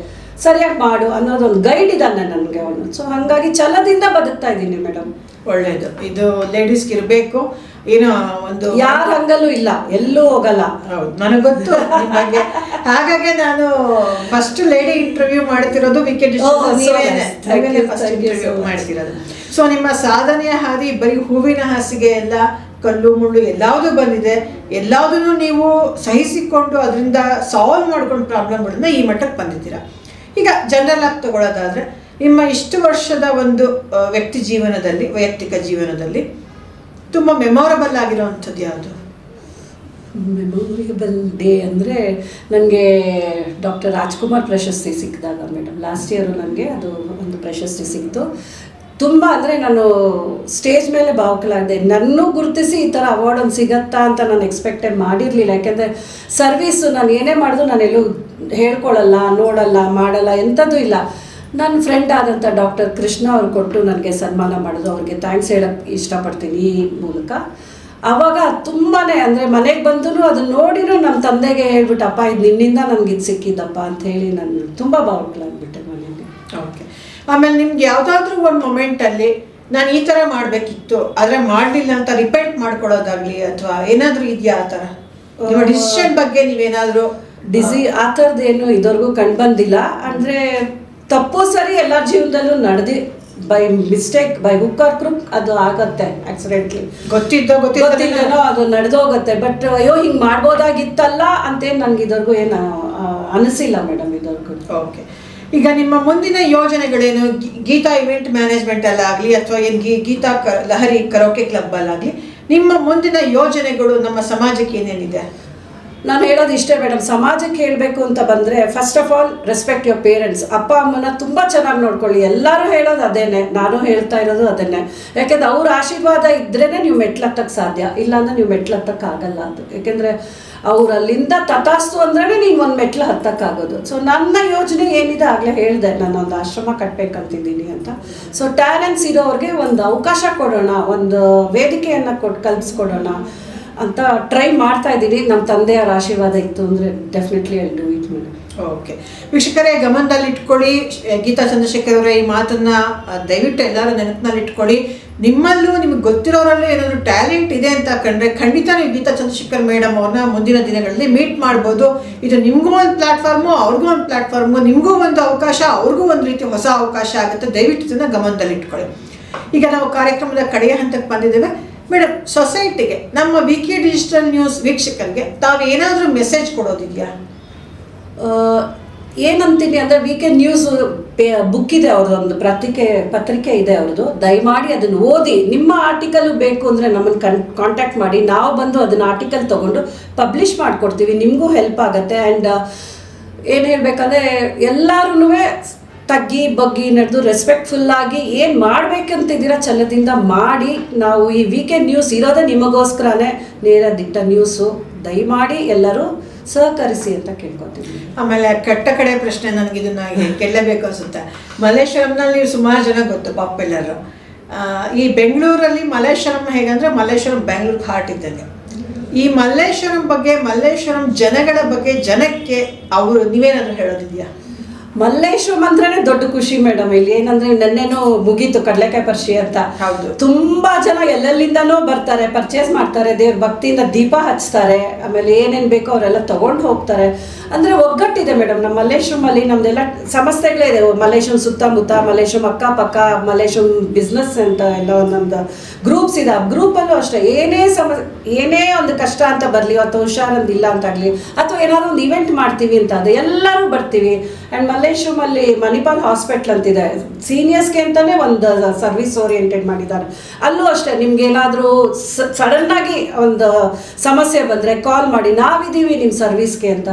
ಸರಿಯಾಗಿ ಮಾಡು ಅನ್ನೋದೊಂದು ಗೈಡ್ ಇದ್ದಾನೆ ನನಗೆ ಅವನು. ಸೊ ಹಾಗಾಗಿ ಛಲದಿಂದ ಬದುಕ್ತಾ ಇದ್ದೀನಿ ಮೇಡಮ್ ಒಳ್ಳೆಯದು ಇದು ಲೇಡೀಸ್ಗೆ ಇರಬೇಕು. ಏನೋ ಒಂದು ಯಾರ ಹಂಗಲ್ಲೂ ಇಲ್ಲ ಎಲ್ಲೂ ಹೋಗಲ್ಲ. ನನಗೆ ಗೊತ್ತು. ಹಾಗೆ ಬಗ್ಗೆ ಹಾಗಾಗಿ ನಾನು ಫಸ್ಟ್ ಲೇಡಿ ಇಂಟರ್ವ್ಯೂ ಮಾಡ್ತಿರೋದು ವಿಕೆಟ್. ಫಸ್ಟ್ ಇಂಟರ್ವ್ಯೂ ಮಾಡ್ತಿರೋದು. ಸೊ ನಿಮ್ಮ ಸಾಧನೆಯ ಹಾದಿ ಬರೀ ಹೂವಿನ ಹಾಸಿಗೆ ಎಲ್ಲ ಕಲ್ಲು ಮುಳ್ಳು ಎಲ್ಲಾವುದು ಬಂದಿದೆ. ಎಲ್ಲದನ್ನು ನೀವು ಸಹಿಸಿಕೊಂಡು ಅದರಿಂದ ಸಾಲ್ವ್ ಮಾಡ್ಕೊಂಡು ಪ್ರಾಬ್ಲಮ್ಗಳನ್ನ ಈ ಮಟ್ಟಕ್ಕೆ ಬಂದಿದ್ದೀರಾ. ಈಗ ಜನರಲ್ ಆಗಿ ತಗೊಳ್ಳೋದಾದ್ರೆ ನಿಮ್ಮ ಇಷ್ಟು ವರ್ಷದ ಒಂದು ವ್ಯಕ್ತಿ ಜೀವನದಲ್ಲಿ ವೈಯಕ್ತಿಕ ಜೀವನದಲ್ಲಿ ತುಂಬ ಮೆಮೊರಬಲ್ ಆಗಿರುವಂಥದ್ದು ಯಾವುದು? ಮೆಮೊರೇಬಲ್ ಡೇ ಅಂದರೆ ನನಗೆ ಡಾಕ್ಟರ್ ರಾಜ್ಕುಮಾರ್ ಪ್ರಶಸ್ತಿ ಸಿಕ್ಕಿದಾಗ ಮೇಡಮ್ ಲಾಸ್ಟ್ ಇಯರು ನನಗೆ ಅದು ಒಂದು ಪ್ರಶಸ್ತಿ ಸಿಕ್ತು ತುಂಬ ಅಂದರೆ ನಾನು ಸ್ಟೇಜ್ ಮೇಲೆ ಭಾವುಕಲಾಗಿದೆ ನನ್ನೂ ಗುರುತಿಸಿ ಈ ಥರ ಅವಾರ್ಡ್ ಒಂದು ಸಿಗತ್ತಾ ಅಂತ ನಾನು ಎಕ್ಸ್ಪೆಕ್ಟೇ ಮಾಡಿರಲಿಲ್ಲ. ಯಾಕೆಂದರೆ ಸರ್ವೀಸು ನಾನು ಏನೇ ಮಾಡಿದ್ರು ನಾನು ಎಲ್ಲೂ ಹೇಳ್ಕೊಳ್ಳಲ್ಲ ನೋಡಲ್ಲ, ಮಾಡಲ್ಲ ಎಂಥದ್ದು ಇಲ್ಲ. ನನ್ನ ಫ್ರೆಂಡ್ ಆದಂಥ ಡಾಕ್ಟರ್ ಕೃಷ್ಣ ಅವರು ಕೊಟ್ಟು ನನಗೆ ಸನ್ಮಾನ ಮಾಡೋದು ಅವ್ರಿಗೆ ಥ್ಯಾಂಕ್ಸ್ ಹೇಳಕ್ಕೆ ಇಷ್ಟಪಡ್ತೀನಿ ಈ ಮೂಲಕ. ಅವಾಗ ತುಂಬಾ ಅಂದರೆ ಮನೆಗೆ ಬಂದು ಅದನ್ನು ನೋಡಿನೂ ನಮ್ಮ ತಂದೆಗೆ ಹೇಳ್ಬಿಟ್ಟು ಅಪ್ಪ ಇದು ನಿನ್ನಿಂದ ನನಗೆ ಇದು ಸಿಕ್ಕಿದ್ದಪ್ಪ ಅಂತ ಹೇಳಿ ನಾನು ತುಂಬ ಭಾವುಕಲಾಗ್ಬಿಟ್ಟೆ ಮನೆಗೆ. ಓಕೆ ಆಮೇಲೆ ನಿಮ್ಗೆ ಯಾವುದಾದ್ರೂ ಒಂದು ಮೊಮೆಂಟಲ್ಲಿ ನಾನು ಈ ಥರ ಮಾಡಬೇಕಿತ್ತು ಆದರೆ ಮಾಡಲಿಲ್ಲ ಅಂತ ರಿಪೆಂಟ್ ಮಾಡ್ಕೊಳ್ಳೋದಾಗಲಿ ಅಥವಾ ಏನಾದರೂ ಇದೆಯಾ ಆ ಥರ ನಿಮ್ಮ ಡಿಸಿಷನ್ ಬಗ್ಗೆ ನೀವೇನಾದರೂ ಡಿಸಿ ಆ ಥರದ್ದೇನು ಇದುವರೆಗೂ ಕಂಡು ಬಂದಿಲ್ಲ ಅಂದರೆ ತಪ್ಪು ಸರಿ ಎಲ್ಲ ಜೀವನದಲ್ಲೂ ನಡೆದಿ by mistake by hook or crook ಅದು ಆಗತ್ತೆ ಆಕ್ಸಿಡೆಂಟ್ಲಿ ಗೊತ್ತಿದ್ದೋ ಗೊತ್ತಿದ್ದೋ ಗೊತ್ತಿಲ್ಲನೋ ಅದು ನಡೆದೋಗುತ್ತೆ ಬಟ್ ಅಯ್ಯೋ ಹಿಂಗೆ ಮಾಡ್ಬೋದಾಗಿತ್ತಲ್ಲ ಅಂತೇನು ನನಗೆ ಇದುವರೆಗೂ ಏನು ಅನಿಸಿಲ್ಲ ಮೇಡಮ್ ಇದುವರೆಗೂ. ಓಕೆ ಈಗ ನಿಮ್ಮ ಮುಂದಿನ ಯೋಜನೆಗಳೇನು? ಗೀತಾ ಇವೆಂಟ್ ಮ್ಯಾನೇಜ್ಮೆಂಟ್ ಅಲ್ಲಾಗಲಿ ಅಥವಾ ಏನು ಗೀ ಗೀತಾ ಕ ಲಹರಿ ಕರೋಕೆ ಕ್ಲಬ್ ಅಲ್ಲಾಗಲಿ ನಿಮ್ಮ ಮುಂದಿನ ಯೋಜನೆಗಳು ನಮ್ಮ ಸಮಾಜಕ್ಕೆ ಏನೇನಿದೆ? ನಾನು ಹೇಳೋದು ಇಷ್ಟೇ ಮೇಡಮ್. ಸಮಾಜಕ್ಕೆ ಹೇಳಬೇಕು ಅಂತ ಬಂದರೆ first of all respect your parents ಅಪ್ಪ, ಅಮ್ಮನ ತುಂಬ ಚೆನ್ನಾಗಿ ನೋಡ್ಕೊಳ್ಳಿ. ಎಲ್ಲರೂ ಹೇಳೋದು ಅದೇನೆ ನಾನು ಹೇಳ್ತಾ ಇರೋದು ಅದನ್ನೇ. ಯಾಕೆಂದ್ರೆ ಅವ್ರ ಆಶೀರ್ವಾದ ಇದ್ರೇ ನೀವು ಮೆಟ್ಲತ್ತಕ್ಕೆ ಸಾಧ್ಯ. ಇಲ್ಲಾಂದ್ರೆ ನೀವು ಮೆಟ್ಲತ್ತಕ್ಕೆ ಆಗಲ್ಲ ಅದು ಯಾಕೆಂದರೆ ಅವರಲ್ಲಿಂದ ತಥಾಸ್ತು ಅಂದ್ರೆ ನೀನು ಒಂದು ಮೆಟ್ಲು ಹತ್ತಕ್ಕಾಗೋದು ಸೊ ನನ್ನ ಯೋಜನೆ ಏನಿದೆ ಆಗಲೇ ಹೇಳಿದೆ. ನಾನು ಒಂದು ಆಶ್ರಮ ಕಟ್ಟಬೇಕಂತಿದ್ದೀನಿ ಅಂತ. ಸೊ ಟ್ಯಾಲೆಂಟ್ಸ್ ಇರೋರಿಗೆ ಒಂದು ಅವಕಾಶ ಕೊಡೋಣ. ಒಂದು ವೇದಿಕೆಯನ್ನು ಕೊಟ್ಟು ಕಲ್ಪಿಸ್ಕೊಡೋಣ. ಅಂತ ಟ್ರೈ ಮಾಡ್ತಾ ಇದ್ದೀನಿ. ನಮ್ಮ ತಂದೆಯವರ ಆಶೀರ್ವಾದ ಇತ್ತು ಅಂದರೆ definitely I do it madam okay ವೀಕ್ಷಕರೇ, ಗಮನದಲ್ಲಿ ಇಟ್ಕೊಳ್ಳಿ. ಗೀತಾ ಚಂದ್ರಶೇಖರ್ ಅವರ ಈ ಮಾತನ್ನ ದಯವಿಟ್ಟು ಎಲ್ಲರೂ ನೆನಪಿನಲ್ಲಿ ಇಟ್ಕೊಳ್ಳಿ. ನಿಮ್ಮಲ್ಲೂ ನಿಮ್ಗೆ ಗೊತ್ತಿರೋರಲ್ಲೂ ಏನಾದರೂ ಟ್ಯಾಲೆಂಟ್ ಇದೆ ಅಂತ ಕಂಡ್ರೆ ಖಂಡಿತ ನೀವು ಗೀತಾ ಚಂದ್ರಶೇಖರ್ ಮೇಡಮ್ ಅವ್ರನ್ನ ಮುಂದಿನ ದಿನಗಳಲ್ಲಿ ಮೀಟ್ ಮಾಡ್ಬೋದು. ಇದು ನಿಮಗೂ ಒಂದು ಪ್ಲಾಟ್ಫಾರ್ಮು ಅವ್ರಿಗೂ ಒಂದು ಪ್ಲಾಟ್ಫಾರ್ಮು ನಿಮಗೂ ಒಂದು ಅವಕಾಶ, ಅವ್ರಿಗೂ ಒಂದು ರೀತಿ ಹೊಸ ಅವಕಾಶ ಆಗುತ್ತೆ. ದಯವಿಟ್ಟು ಇದನ್ನು ಗಮನದಲ್ಲಿ ಇಟ್ಕೊಳ್ಳಿ ಈಗ ನಾವು ಕಾರ್ಯಕ್ರಮದ ಕಡೆಯ ಹಂತಕ್ಕೆ ಬಂದಿದ್ದೇವೆ. ಮೇಡಮ್ ಸೊಸೈಟಿಗೆ, ನಮ್ಮ ವಿ ಕೆ ಡಿಜಿಟಲ್ ನ್ಯೂಸ್ ವೀಕ್ಷಕರಿಗೆ ತಾವು ಏನಾದರೂ ಮೆಸೇಜ್ ಕೊಡೋದಿದೆಯಾ? ಏನಂತೀನಿ ಅಂದರೆ ವೀಕೆಂಡ್ ನ್ಯೂಸ್ ಬುಕ್ ಇದೆ ಅವ್ರದ್ದೊಂದು ಪತ್ರಿಕೆ ಪತ್ರಿಕೆ ಇದೆ ಅವ್ರದ್ದು. ದಯಮಾಡಿ ಅದನ್ನು ಓದಿ. ನಿಮ್ಮ ಆರ್ಟಿಕಲ್ ಬೇಕು ಅಂದರೆ ನಮ್ಮನ್ನು ಕನ್ ಕಾಂಟ್ಯಾಕ್ಟ್ ಮಾಡಿ. ನಾವು ಬಂದು ಅದನ್ನ ಆರ್ಟಿಕಲ್ ತೊಗೊಂಡು ಪಬ್ಲಿಷ್ ಮಾಡಿಕೊಡ್ತೀವಿ. ನಿಮಗೂ ಹೆಲ್ಪ್ ಆಗುತ್ತೆ. ಆ್ಯಂಡ್ ಏನು ಹೇಳಬೇಕಂದ್ರೆ ಎಲ್ಲರೂ ತಗ್ಗಿ ಬಗ್ಗಿ ನಡೆದು ರೆಸ್ಪೆಕ್ಟ್ಫುಲ್ಲಾಗಿ ಏನು ಮಾಡ್ಬೇಕಂತಿದ್ದೀರಾ ಛಲದಿಂದ ಮಾಡಿ ನಾವು ಈ ವೀಕೆಂಡ್ ನ್ಯೂಸ್ ಇರೋದೇ ನಿಮಗೋಸ್ಕರನೇ ನೇರ ದಿಟ್ಟ ನ್ಯೂಸು ದಯಮಾಡಿ ಎಲ್ಲರೂ ಸಹಕರಿಸಿ ಅಂತ ಕೇಳ್ಕೊತೀವಿ ಆಮೇಲೆ ಕೆಟ್ಟ ಕಡೆ ಪ್ರಶ್ನೆ ಇದನ್ನ ಕೇಳಲೇಬೇಕು ಅನಿಸುತ್ತೆ. ಮಲೇಶ್ವರಂನಲ್ಲಿ ಸುಮಾರು ಜನ ಗೊತ್ತು ಪಾಪ್ಯುಲರ್ ಈ ಬೆಂಗಳೂರಲ್ಲಿ ಮಲ್ಲೇಶ್ವರಂ ಹೇಗಂದರೆ ಮಲ್ಲೇಶ್ವರಂ ಬೆಂಗಳೂರು ಹಾರ್ಟ್ ಇದ್ದಂಗೆ. ಈ ಮಲ್ಲೇಶ್ವರಂ ಬಗ್ಗೆ ಮಲ್ಲೇಶ್ವರಂ ಜನಗಳ ಬಗ್ಗೆ ಜನಕ್ಕೆ ಅವರು ನೀವೇನಾದರೂ ಹೇಳೋದಿದೆಯಾ? ಮಲ್ಲೇಶ್ವರಂ ಮಂತ್ರನೇ ದೊಡ್ಡ ಖುಷಿ ಮೇಡಮ್. ಇಲ್ಲಿ ಏನಂದ್ರೆ ನೆನ್ನೆನೂ ಮುಗೀತು ಕಡಲೆಕಾಯಿ ಪರಿಷೆ ಅಂತ. ಹೌದು. ತುಂಬಾ ಜನ ಎಲ್ಲೆಲ್ಲಿಂದನೂ ಬರ್ತಾರೆ ಪರ್ಚೇಸ್ ಮಾಡ್ತಾರೆ ದೇವ್ರ ಭಕ್ತಿಯಿಂದ ದೀಪ ಹಚ್ತಾರೆ ಆಮೇಲೆ ಏನೇನ್ ಬೇಕೋ ಅವರೆಲ್ಲ ತಗೊಂಡು ಹೋಗ್ತಾರೆ. ಅಂದ್ರೆ ಒಗ್ಗಟ್ಟಿದೆ ಮೇಡಮ್, ನಮ್ಮ ಮಲ್ಲೇಶ್ವರಮಲ್ಲಿ ನಮ್ದೆಲ್ಲ ಸಂಸ್ಥೆಗಳೇ ಇದೆ. ಮಲ್ಲೇಶ್ವರಂ ಸುತ್ತಮುತ್ತ, ಮಲ್ಲೇಶ್ವರಂ ಅಕ್ಕಪಕ್ಕ, ಮಲ್ಲೇಶ್ವರಂ ಬಿಸ್ನೆಸ್ ಅಂತ ಎಲ್ಲ ಒಂದೊಂದು ಗ್ರೂಪ್ಸ್ ಇದೆ. ಆ ಗ್ರೂಪಲ್ಲೂ ಅಷ್ಟೇ. ಏನೇ ಸಮ, ಏನೇ ಒಂದು ಕಷ್ಟ ಅಂತ ಬರಲಿ, ಅಥವಾ ಹುಷಾರಂದ್ ಇಲ್ಲ ಅಂತಾಗ್ಲಿ ಅಥವಾ ಏನಾದ್ರು ಒಂದು ಇವೆಂಟ್ ಮಾಡ್ತೀವಿ ಅಂತ ಅದು ಎಲ್ಲರೂ ಬರ್ತೀವಿ. ಆ್ಯಂಡ್ ಮಲ್ಲೇಶ್ವರಂ ಅಲ್ಲಿ ಮಣಿಪಾಲ್ ಹಾಸ್ಪಿಟ್ಲ್ ಅಂತಿದೆ ಸೀನಿಯರ್ಸ್ಗೆ ಅಂತಲೇ ಒಂದು ಸರ್ವಿಸ್ ಓರಿಯೆಂಟೆಡ್ ಮಾಡಿದ್ದಾರೆ. ಅಲ್ಲೂ ಅಷ್ಟೇ, ನಿಮ್ಗೆ ಏನಾದರೂ ಸಡನ್ ಆಗಿ ಒಂದು ಸಮಸ್ಯೆ ಬಂದರೆ ಕಾಲ್ ಮಾಡಿ, ನಾವಿದ್ದೀವಿ ನಿಮ್ಮ ಸರ್ವಿಸ್ಗೆ ಅಂತ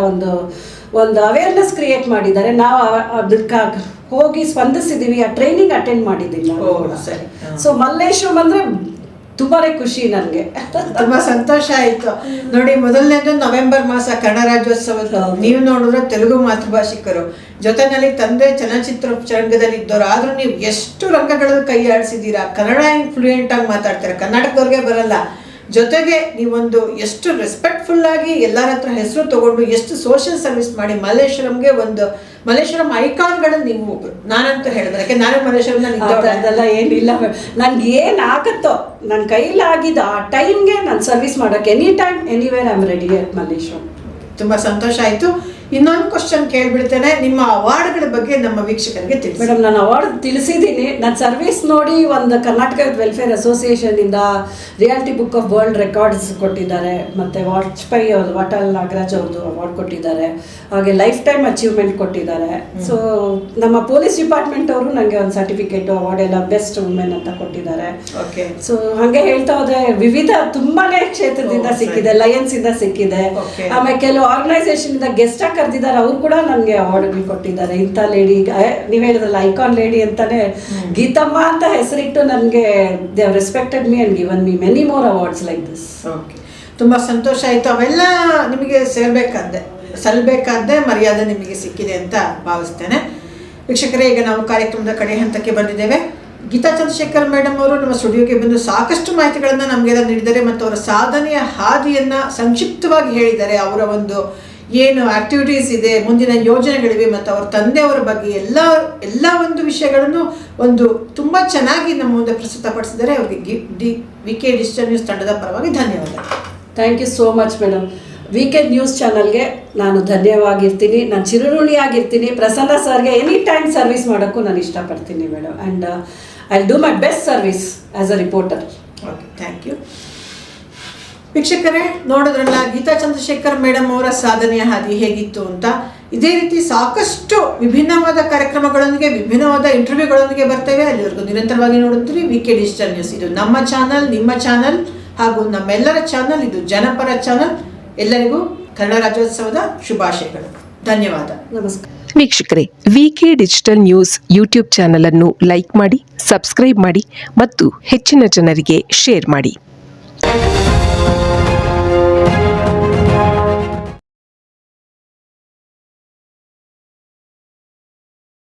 ಒಂದು ಒಂದು ಅವೇರ್ನೆಸ್ ಕ್ರಿಯೇಟ್ ಮಾಡಿದ್ದಾರೆ. ನಾವು ಅದಕ್ಕೆ ಹೋಗಿ ಸ್ಪಂದಿಸಿದ್ದೀವಿ ಆ ಟ್ರೈನಿಂಗ್ ಅಟೆಂಡ್ ಮಾಡಿದ್ದೀವಿ ಓ, ಸರಿ. ಸೊ ಮಲ್ಲೇಶ್ವರಂ ಅಂದರೆ ತುಂಬಾನೇ ಖುಷಿ ನನಗೆ. ತುಂಬಾ ಸಂತೋಷ ಆಯಿತು. ನೋಡಿ ಮೊದಲನೇದು ನವೆಂಬರ್ ಮಾಸ ಕನ್ನಡ ರಾಜ್ಯೋತ್ಸವ ನೀವು ನೋಡಿದ್ರೆ ತೆಲುಗು ಮಾತೃಭಾಷಿಕರು. ಜೊತೆನಲ್ಲಿ ತಂದೆ ಚಲನಚಿತ್ರ ರಂಗದಲ್ಲಿ ಇದ್ದವರು. ಆದ್ರೂ ನೀವು ಎಷ್ಟು ರಂಗಗಳಲ್ಲಿ ಕೈ ಆಡಿಸಿದ್ದೀರಾ? ಕನ್ನಡ ಇನ್ಫ್ಲೂಯೆಂಟ್ ಆಗಿ ಮಾತಾಡ್ತಾರೆ? ಕರ್ನಾಟಕದವ್ರಿಗೆ ಬರಲ್ಲ. ಜೊತೆಗೆ ನೀವೊಂದು ಎಷ್ಟು ರೆಸ್ಪೆಕ್ಟ್ಫುಲ್ ಆಗಿ ಎಲ್ಲರ ಹತ್ರ ಹೆಸರು ತಗೊಂಡು ಎಷ್ಟು ಸೋಷಿಯಲ್ ಸರ್ವಿಸ್ ಮಾಡಿ ಮಲ್ಲೇಶ್ವರಂಗೆ ಒಂದು ಮಲ್ಲೇಶ್ವರಂ ಐಕಾನ್ಗಳಲ್ಲಿ ನೀವು ಒಬ್ರು ನಾನಂತೂ ಹೇಳಿದ್ರೆ ಯಾಕೆ ನಾನು ಮಲ್ಲೇಶ್ವರಂನಲ್ಲಿ ಅದೆಲ್ಲ ಏನಿಲ್ಲ. ನನ್ಗೆ ಏನು ಆಗತ್ತೋ ನನ್ನ ಕೈಲಾಗಿದ್ದ ಆ ಟೈಮ್ಗೆ ನಾನು ಸರ್ವಿಸ್ ಮಾಡೋಕೆ any time anywhere I am ready at Malleshwaram. ತುಂಬಾ ಸಂತೋಷ ಆಯ್ತು. ಇನ್ನೊಂದು ಕ್ವಶನ್ ಕೇಳ್ಬಿಡ್ತೇನೆ. ನಿಮ್ಮ ಅವಾರ್ಡ್ಗಳ ಬಗ್ಗೆ ನಮ್ಮ ವೀಕ್ಷಕರಿಗೆ ತಿಳಿಸಿ. ಮೇಡಮ್ ನಾನು ಅವಾರ್ಡ್ ತಿಳಿಸಿದ್ದೀನಿ. ನಾನು ಸರ್ವಿಸ್ ನೋಡಿ ಒಂದು ಕರ್ನಾಟಕ ವೆಲ್ಫೇರ್ ಅಸೋಸಿಯೇಷನ್ ಇಂದ reality book of world records ಕೊಟ್ಟಿದ್ದಾರೆ. ಮತ್ತೆ ವಾಜಪೇಯಿ ಅವರು ವಾಟಲ್ ನಾಗರಾಜ್ ಅವ್ರದ್ದು ಅವಾರ್ಡ್ ಕೊಟ್ಟಿದ್ದಾರೆ. ಹಾಗೆ ಲೈಫ್ ಟೈಮ್ ಅಚೀವ್ಮೆಂಟ್ ಕೊಟ್ಟಿದ್ದಾರೆ ಸೊ ನಮ್ಮ ಪೊಲೀಸ್ ಡಿಪಾರ್ಟ್ಮೆಂಟ್ ಅವರು ನನಗೆ ಒಂದು ಸರ್ಟಿಫಿಕೇಟ್ ಅವಾರ್ಡ್ ಎಲ್ಲ ಬೆಸ್ಟ್ ವುಮೆನ್ ಅಂತ ಕೊಟ್ಟಿದ್ದಾರೆ. ಓಕೆ ಸೊ ಹಾಗೆ ಹೇಳ್ತಾ ಹೋದ್ರೆ ವಿವಿಧ ತುಂಬಾನೇ ಕ್ಷೇತ್ರದಿಂದ ಸಿಕ್ಕಿದೆ ಲಯನ್ಸ್ ಇಂದ ಸಿಕ್ಕಿದೆ. ಆಮೇಲೆ ಕೆಲವು ಆರ್ಗನೈಸೇಷನ್ ಇಂದ ಗೆಸ್ಟ್ ಆಗಿ ಕರೆದಿದ್ದಾರೆ ಅವ್ರು ಕೂಡ ನನಗೆ ಅವಾರ್ಡ್ಗಳು ಕೊಟ್ಟಿದ್ದಾರೆ. ಇಂಥ ಲೇಡಿ ನೀವು ಹೇಳಿದ್ರಲ್ಲ ಐಕಾನ್ ಲೇಡಿ ಅಂತಾನೆ ಗೀತಮ್ಮ ಅಂತ ಹೆಸರಿಟ್ಟು ನನಗೆ they have respected me and given me many more awards like this okay ತುಂಬ ಸಂತೋಷ ಆಯಿತು. ಅವೆಲ್ಲ ನಿಮಗೆ ಸೇರ್ಬೇಕಾದ್ದೆ ಸಲ್ಬೇಕಾದ್ದೆ ಮರ್ಯಾದೆ ನಿಮಗೆ ಸಿಕ್ಕಿದೆ ಅಂತ ಭಾವಿಸ್ತೇನೆ. ವೀಕ್ಷಕರೇ ಈಗ ನಾವು ಕಾರ್ಯಕ್ರಮದ ಕಡೆ ಹಂತಕ್ಕೆ ಬಂದಿದ್ದೇವೆ. ಗೀತಾ ಚಂದ್ರಶೇಖರ್ ಮೇಡಮ್ ಅವರು ನಮ್ಮ ಸ್ಟುಡಿಯೋಗೆ ಬಂದು ಸಾಕಷ್ಟು ಮಾಹಿತಿಗಳನ್ನು ನಮಗೆಲ್ಲ ನೀಡಿದ್ದಾರೆ ಮತ್ತು ಅವರ ಸಾಧನೆಯ ಹಾದಿಯನ್ನು ಸಂಕ್ಷಿಪ್ತವಾಗಿ ಹೇಳಿದ್ದಾರೆ. ಅವರ ಒಂದು ಏನು ಆಕ್ಟಿವಿಟೀಸ್ ಇದೆ ಮುಂದಿನ ಯೋಜನೆಗಳಿವೆ ಮತ್ತು ಅವ್ರ ತಂದೆಯವರ ಬಗ್ಗೆ ಎಲ್ಲ ಎಲ್ಲ ಒಂದು ವಿಷಯಗಳನ್ನು ಒಂದು ತುಂಬ ಚೆನ್ನಾಗಿ ನಮ್ಮ ಮುಂದೆ ಪ್ರಸ್ತುತಪಡಿಸಿದರೆ ಅವರಿಗೆ ಗಿ D V K digital news ತಂಡದ ಪರವಾಗಿ ಧನ್ಯವಾದ. Thank you so much madam weekend news ಚಾನಲ್ಗೆ ನಾನು ಧನ್ಯವಾಗಿರ್ತೀನಿ. ನಾನು ಚಿರುರುಣಿಯಾಗಿರ್ತೀನಿ ಪ್ರಸನ್ನ ಸರ್ಗೆ ಎನಿ ಟೈಮ್ ಸರ್ವಿಸ್ ಮಾಡೋಕ್ಕೂ ನಾನು ಇಷ್ಟಪಡ್ತೀನಿ madam and I do my best service as a reporter okay thank you ವೀಕ್ಷಕರೇ, ನೋಡೋದ್ರಲ್ಲ, ಗೀತಾ ಚಂದ್ರಶೇಖರ್ ಮೇಡಮ್ ಅವರ ಸಾಧನೆಯ ಹಾದಿ ಹೇಗಿತ್ತು ಅಂತ. ಇದೇ ರೀತಿ ಸಾಕಷ್ಟು ವಿಭಿನ್ನವಾದ ಕಾರ್ಯಕ್ರಮಗಳೊಂದಿಗೆ, ವಿಭಿನ್ನವಾದ ಇಂಟರ್ವ್ಯೂಗಳೊಂದಿಗೆ ಬರ್ತೇವೆ. ಅಲ್ಲಿವರೆಗೂ ನಿರಂತರವಾಗಿ ನೋಡುತ್ತೀರಿ ವಿ ಕೆ ಡಿಜಿಟಲ್ ನ್ಯೂಸ್ ಇದು ನಮ್ಮ ಚಾನಲ್ ನಿಮ್ಮ ಚಾನಲ್ ಹಾಗೂ ನಮ್ಮೆಲ್ಲರ ಚಾನಲ್ ಇದು ಜನಪರ ಚಾನಲ್ ಎಲ್ಲರಿಗೂ ಕನ್ನಡ ರಾಜ್ಯೋತ್ಸವದ ಶುಭಾಶಯಗಳು. ಧನ್ಯವಾದ. ನಮಸ್ಕಾರ. ವೀಕ್ಷಕರೇ VK digital news YouTube channel ಅನ್ನು ಲೈಕ್ ಮಾಡಿ ಸಬ್ಸ್ಕ್ರೈಬ್ ಮಾಡಿ, ಮತ್ತು ಹೆಚ್ಚಿನ ಜನರಿಗೆ ಶೇರ್ ಮಾಡಿ.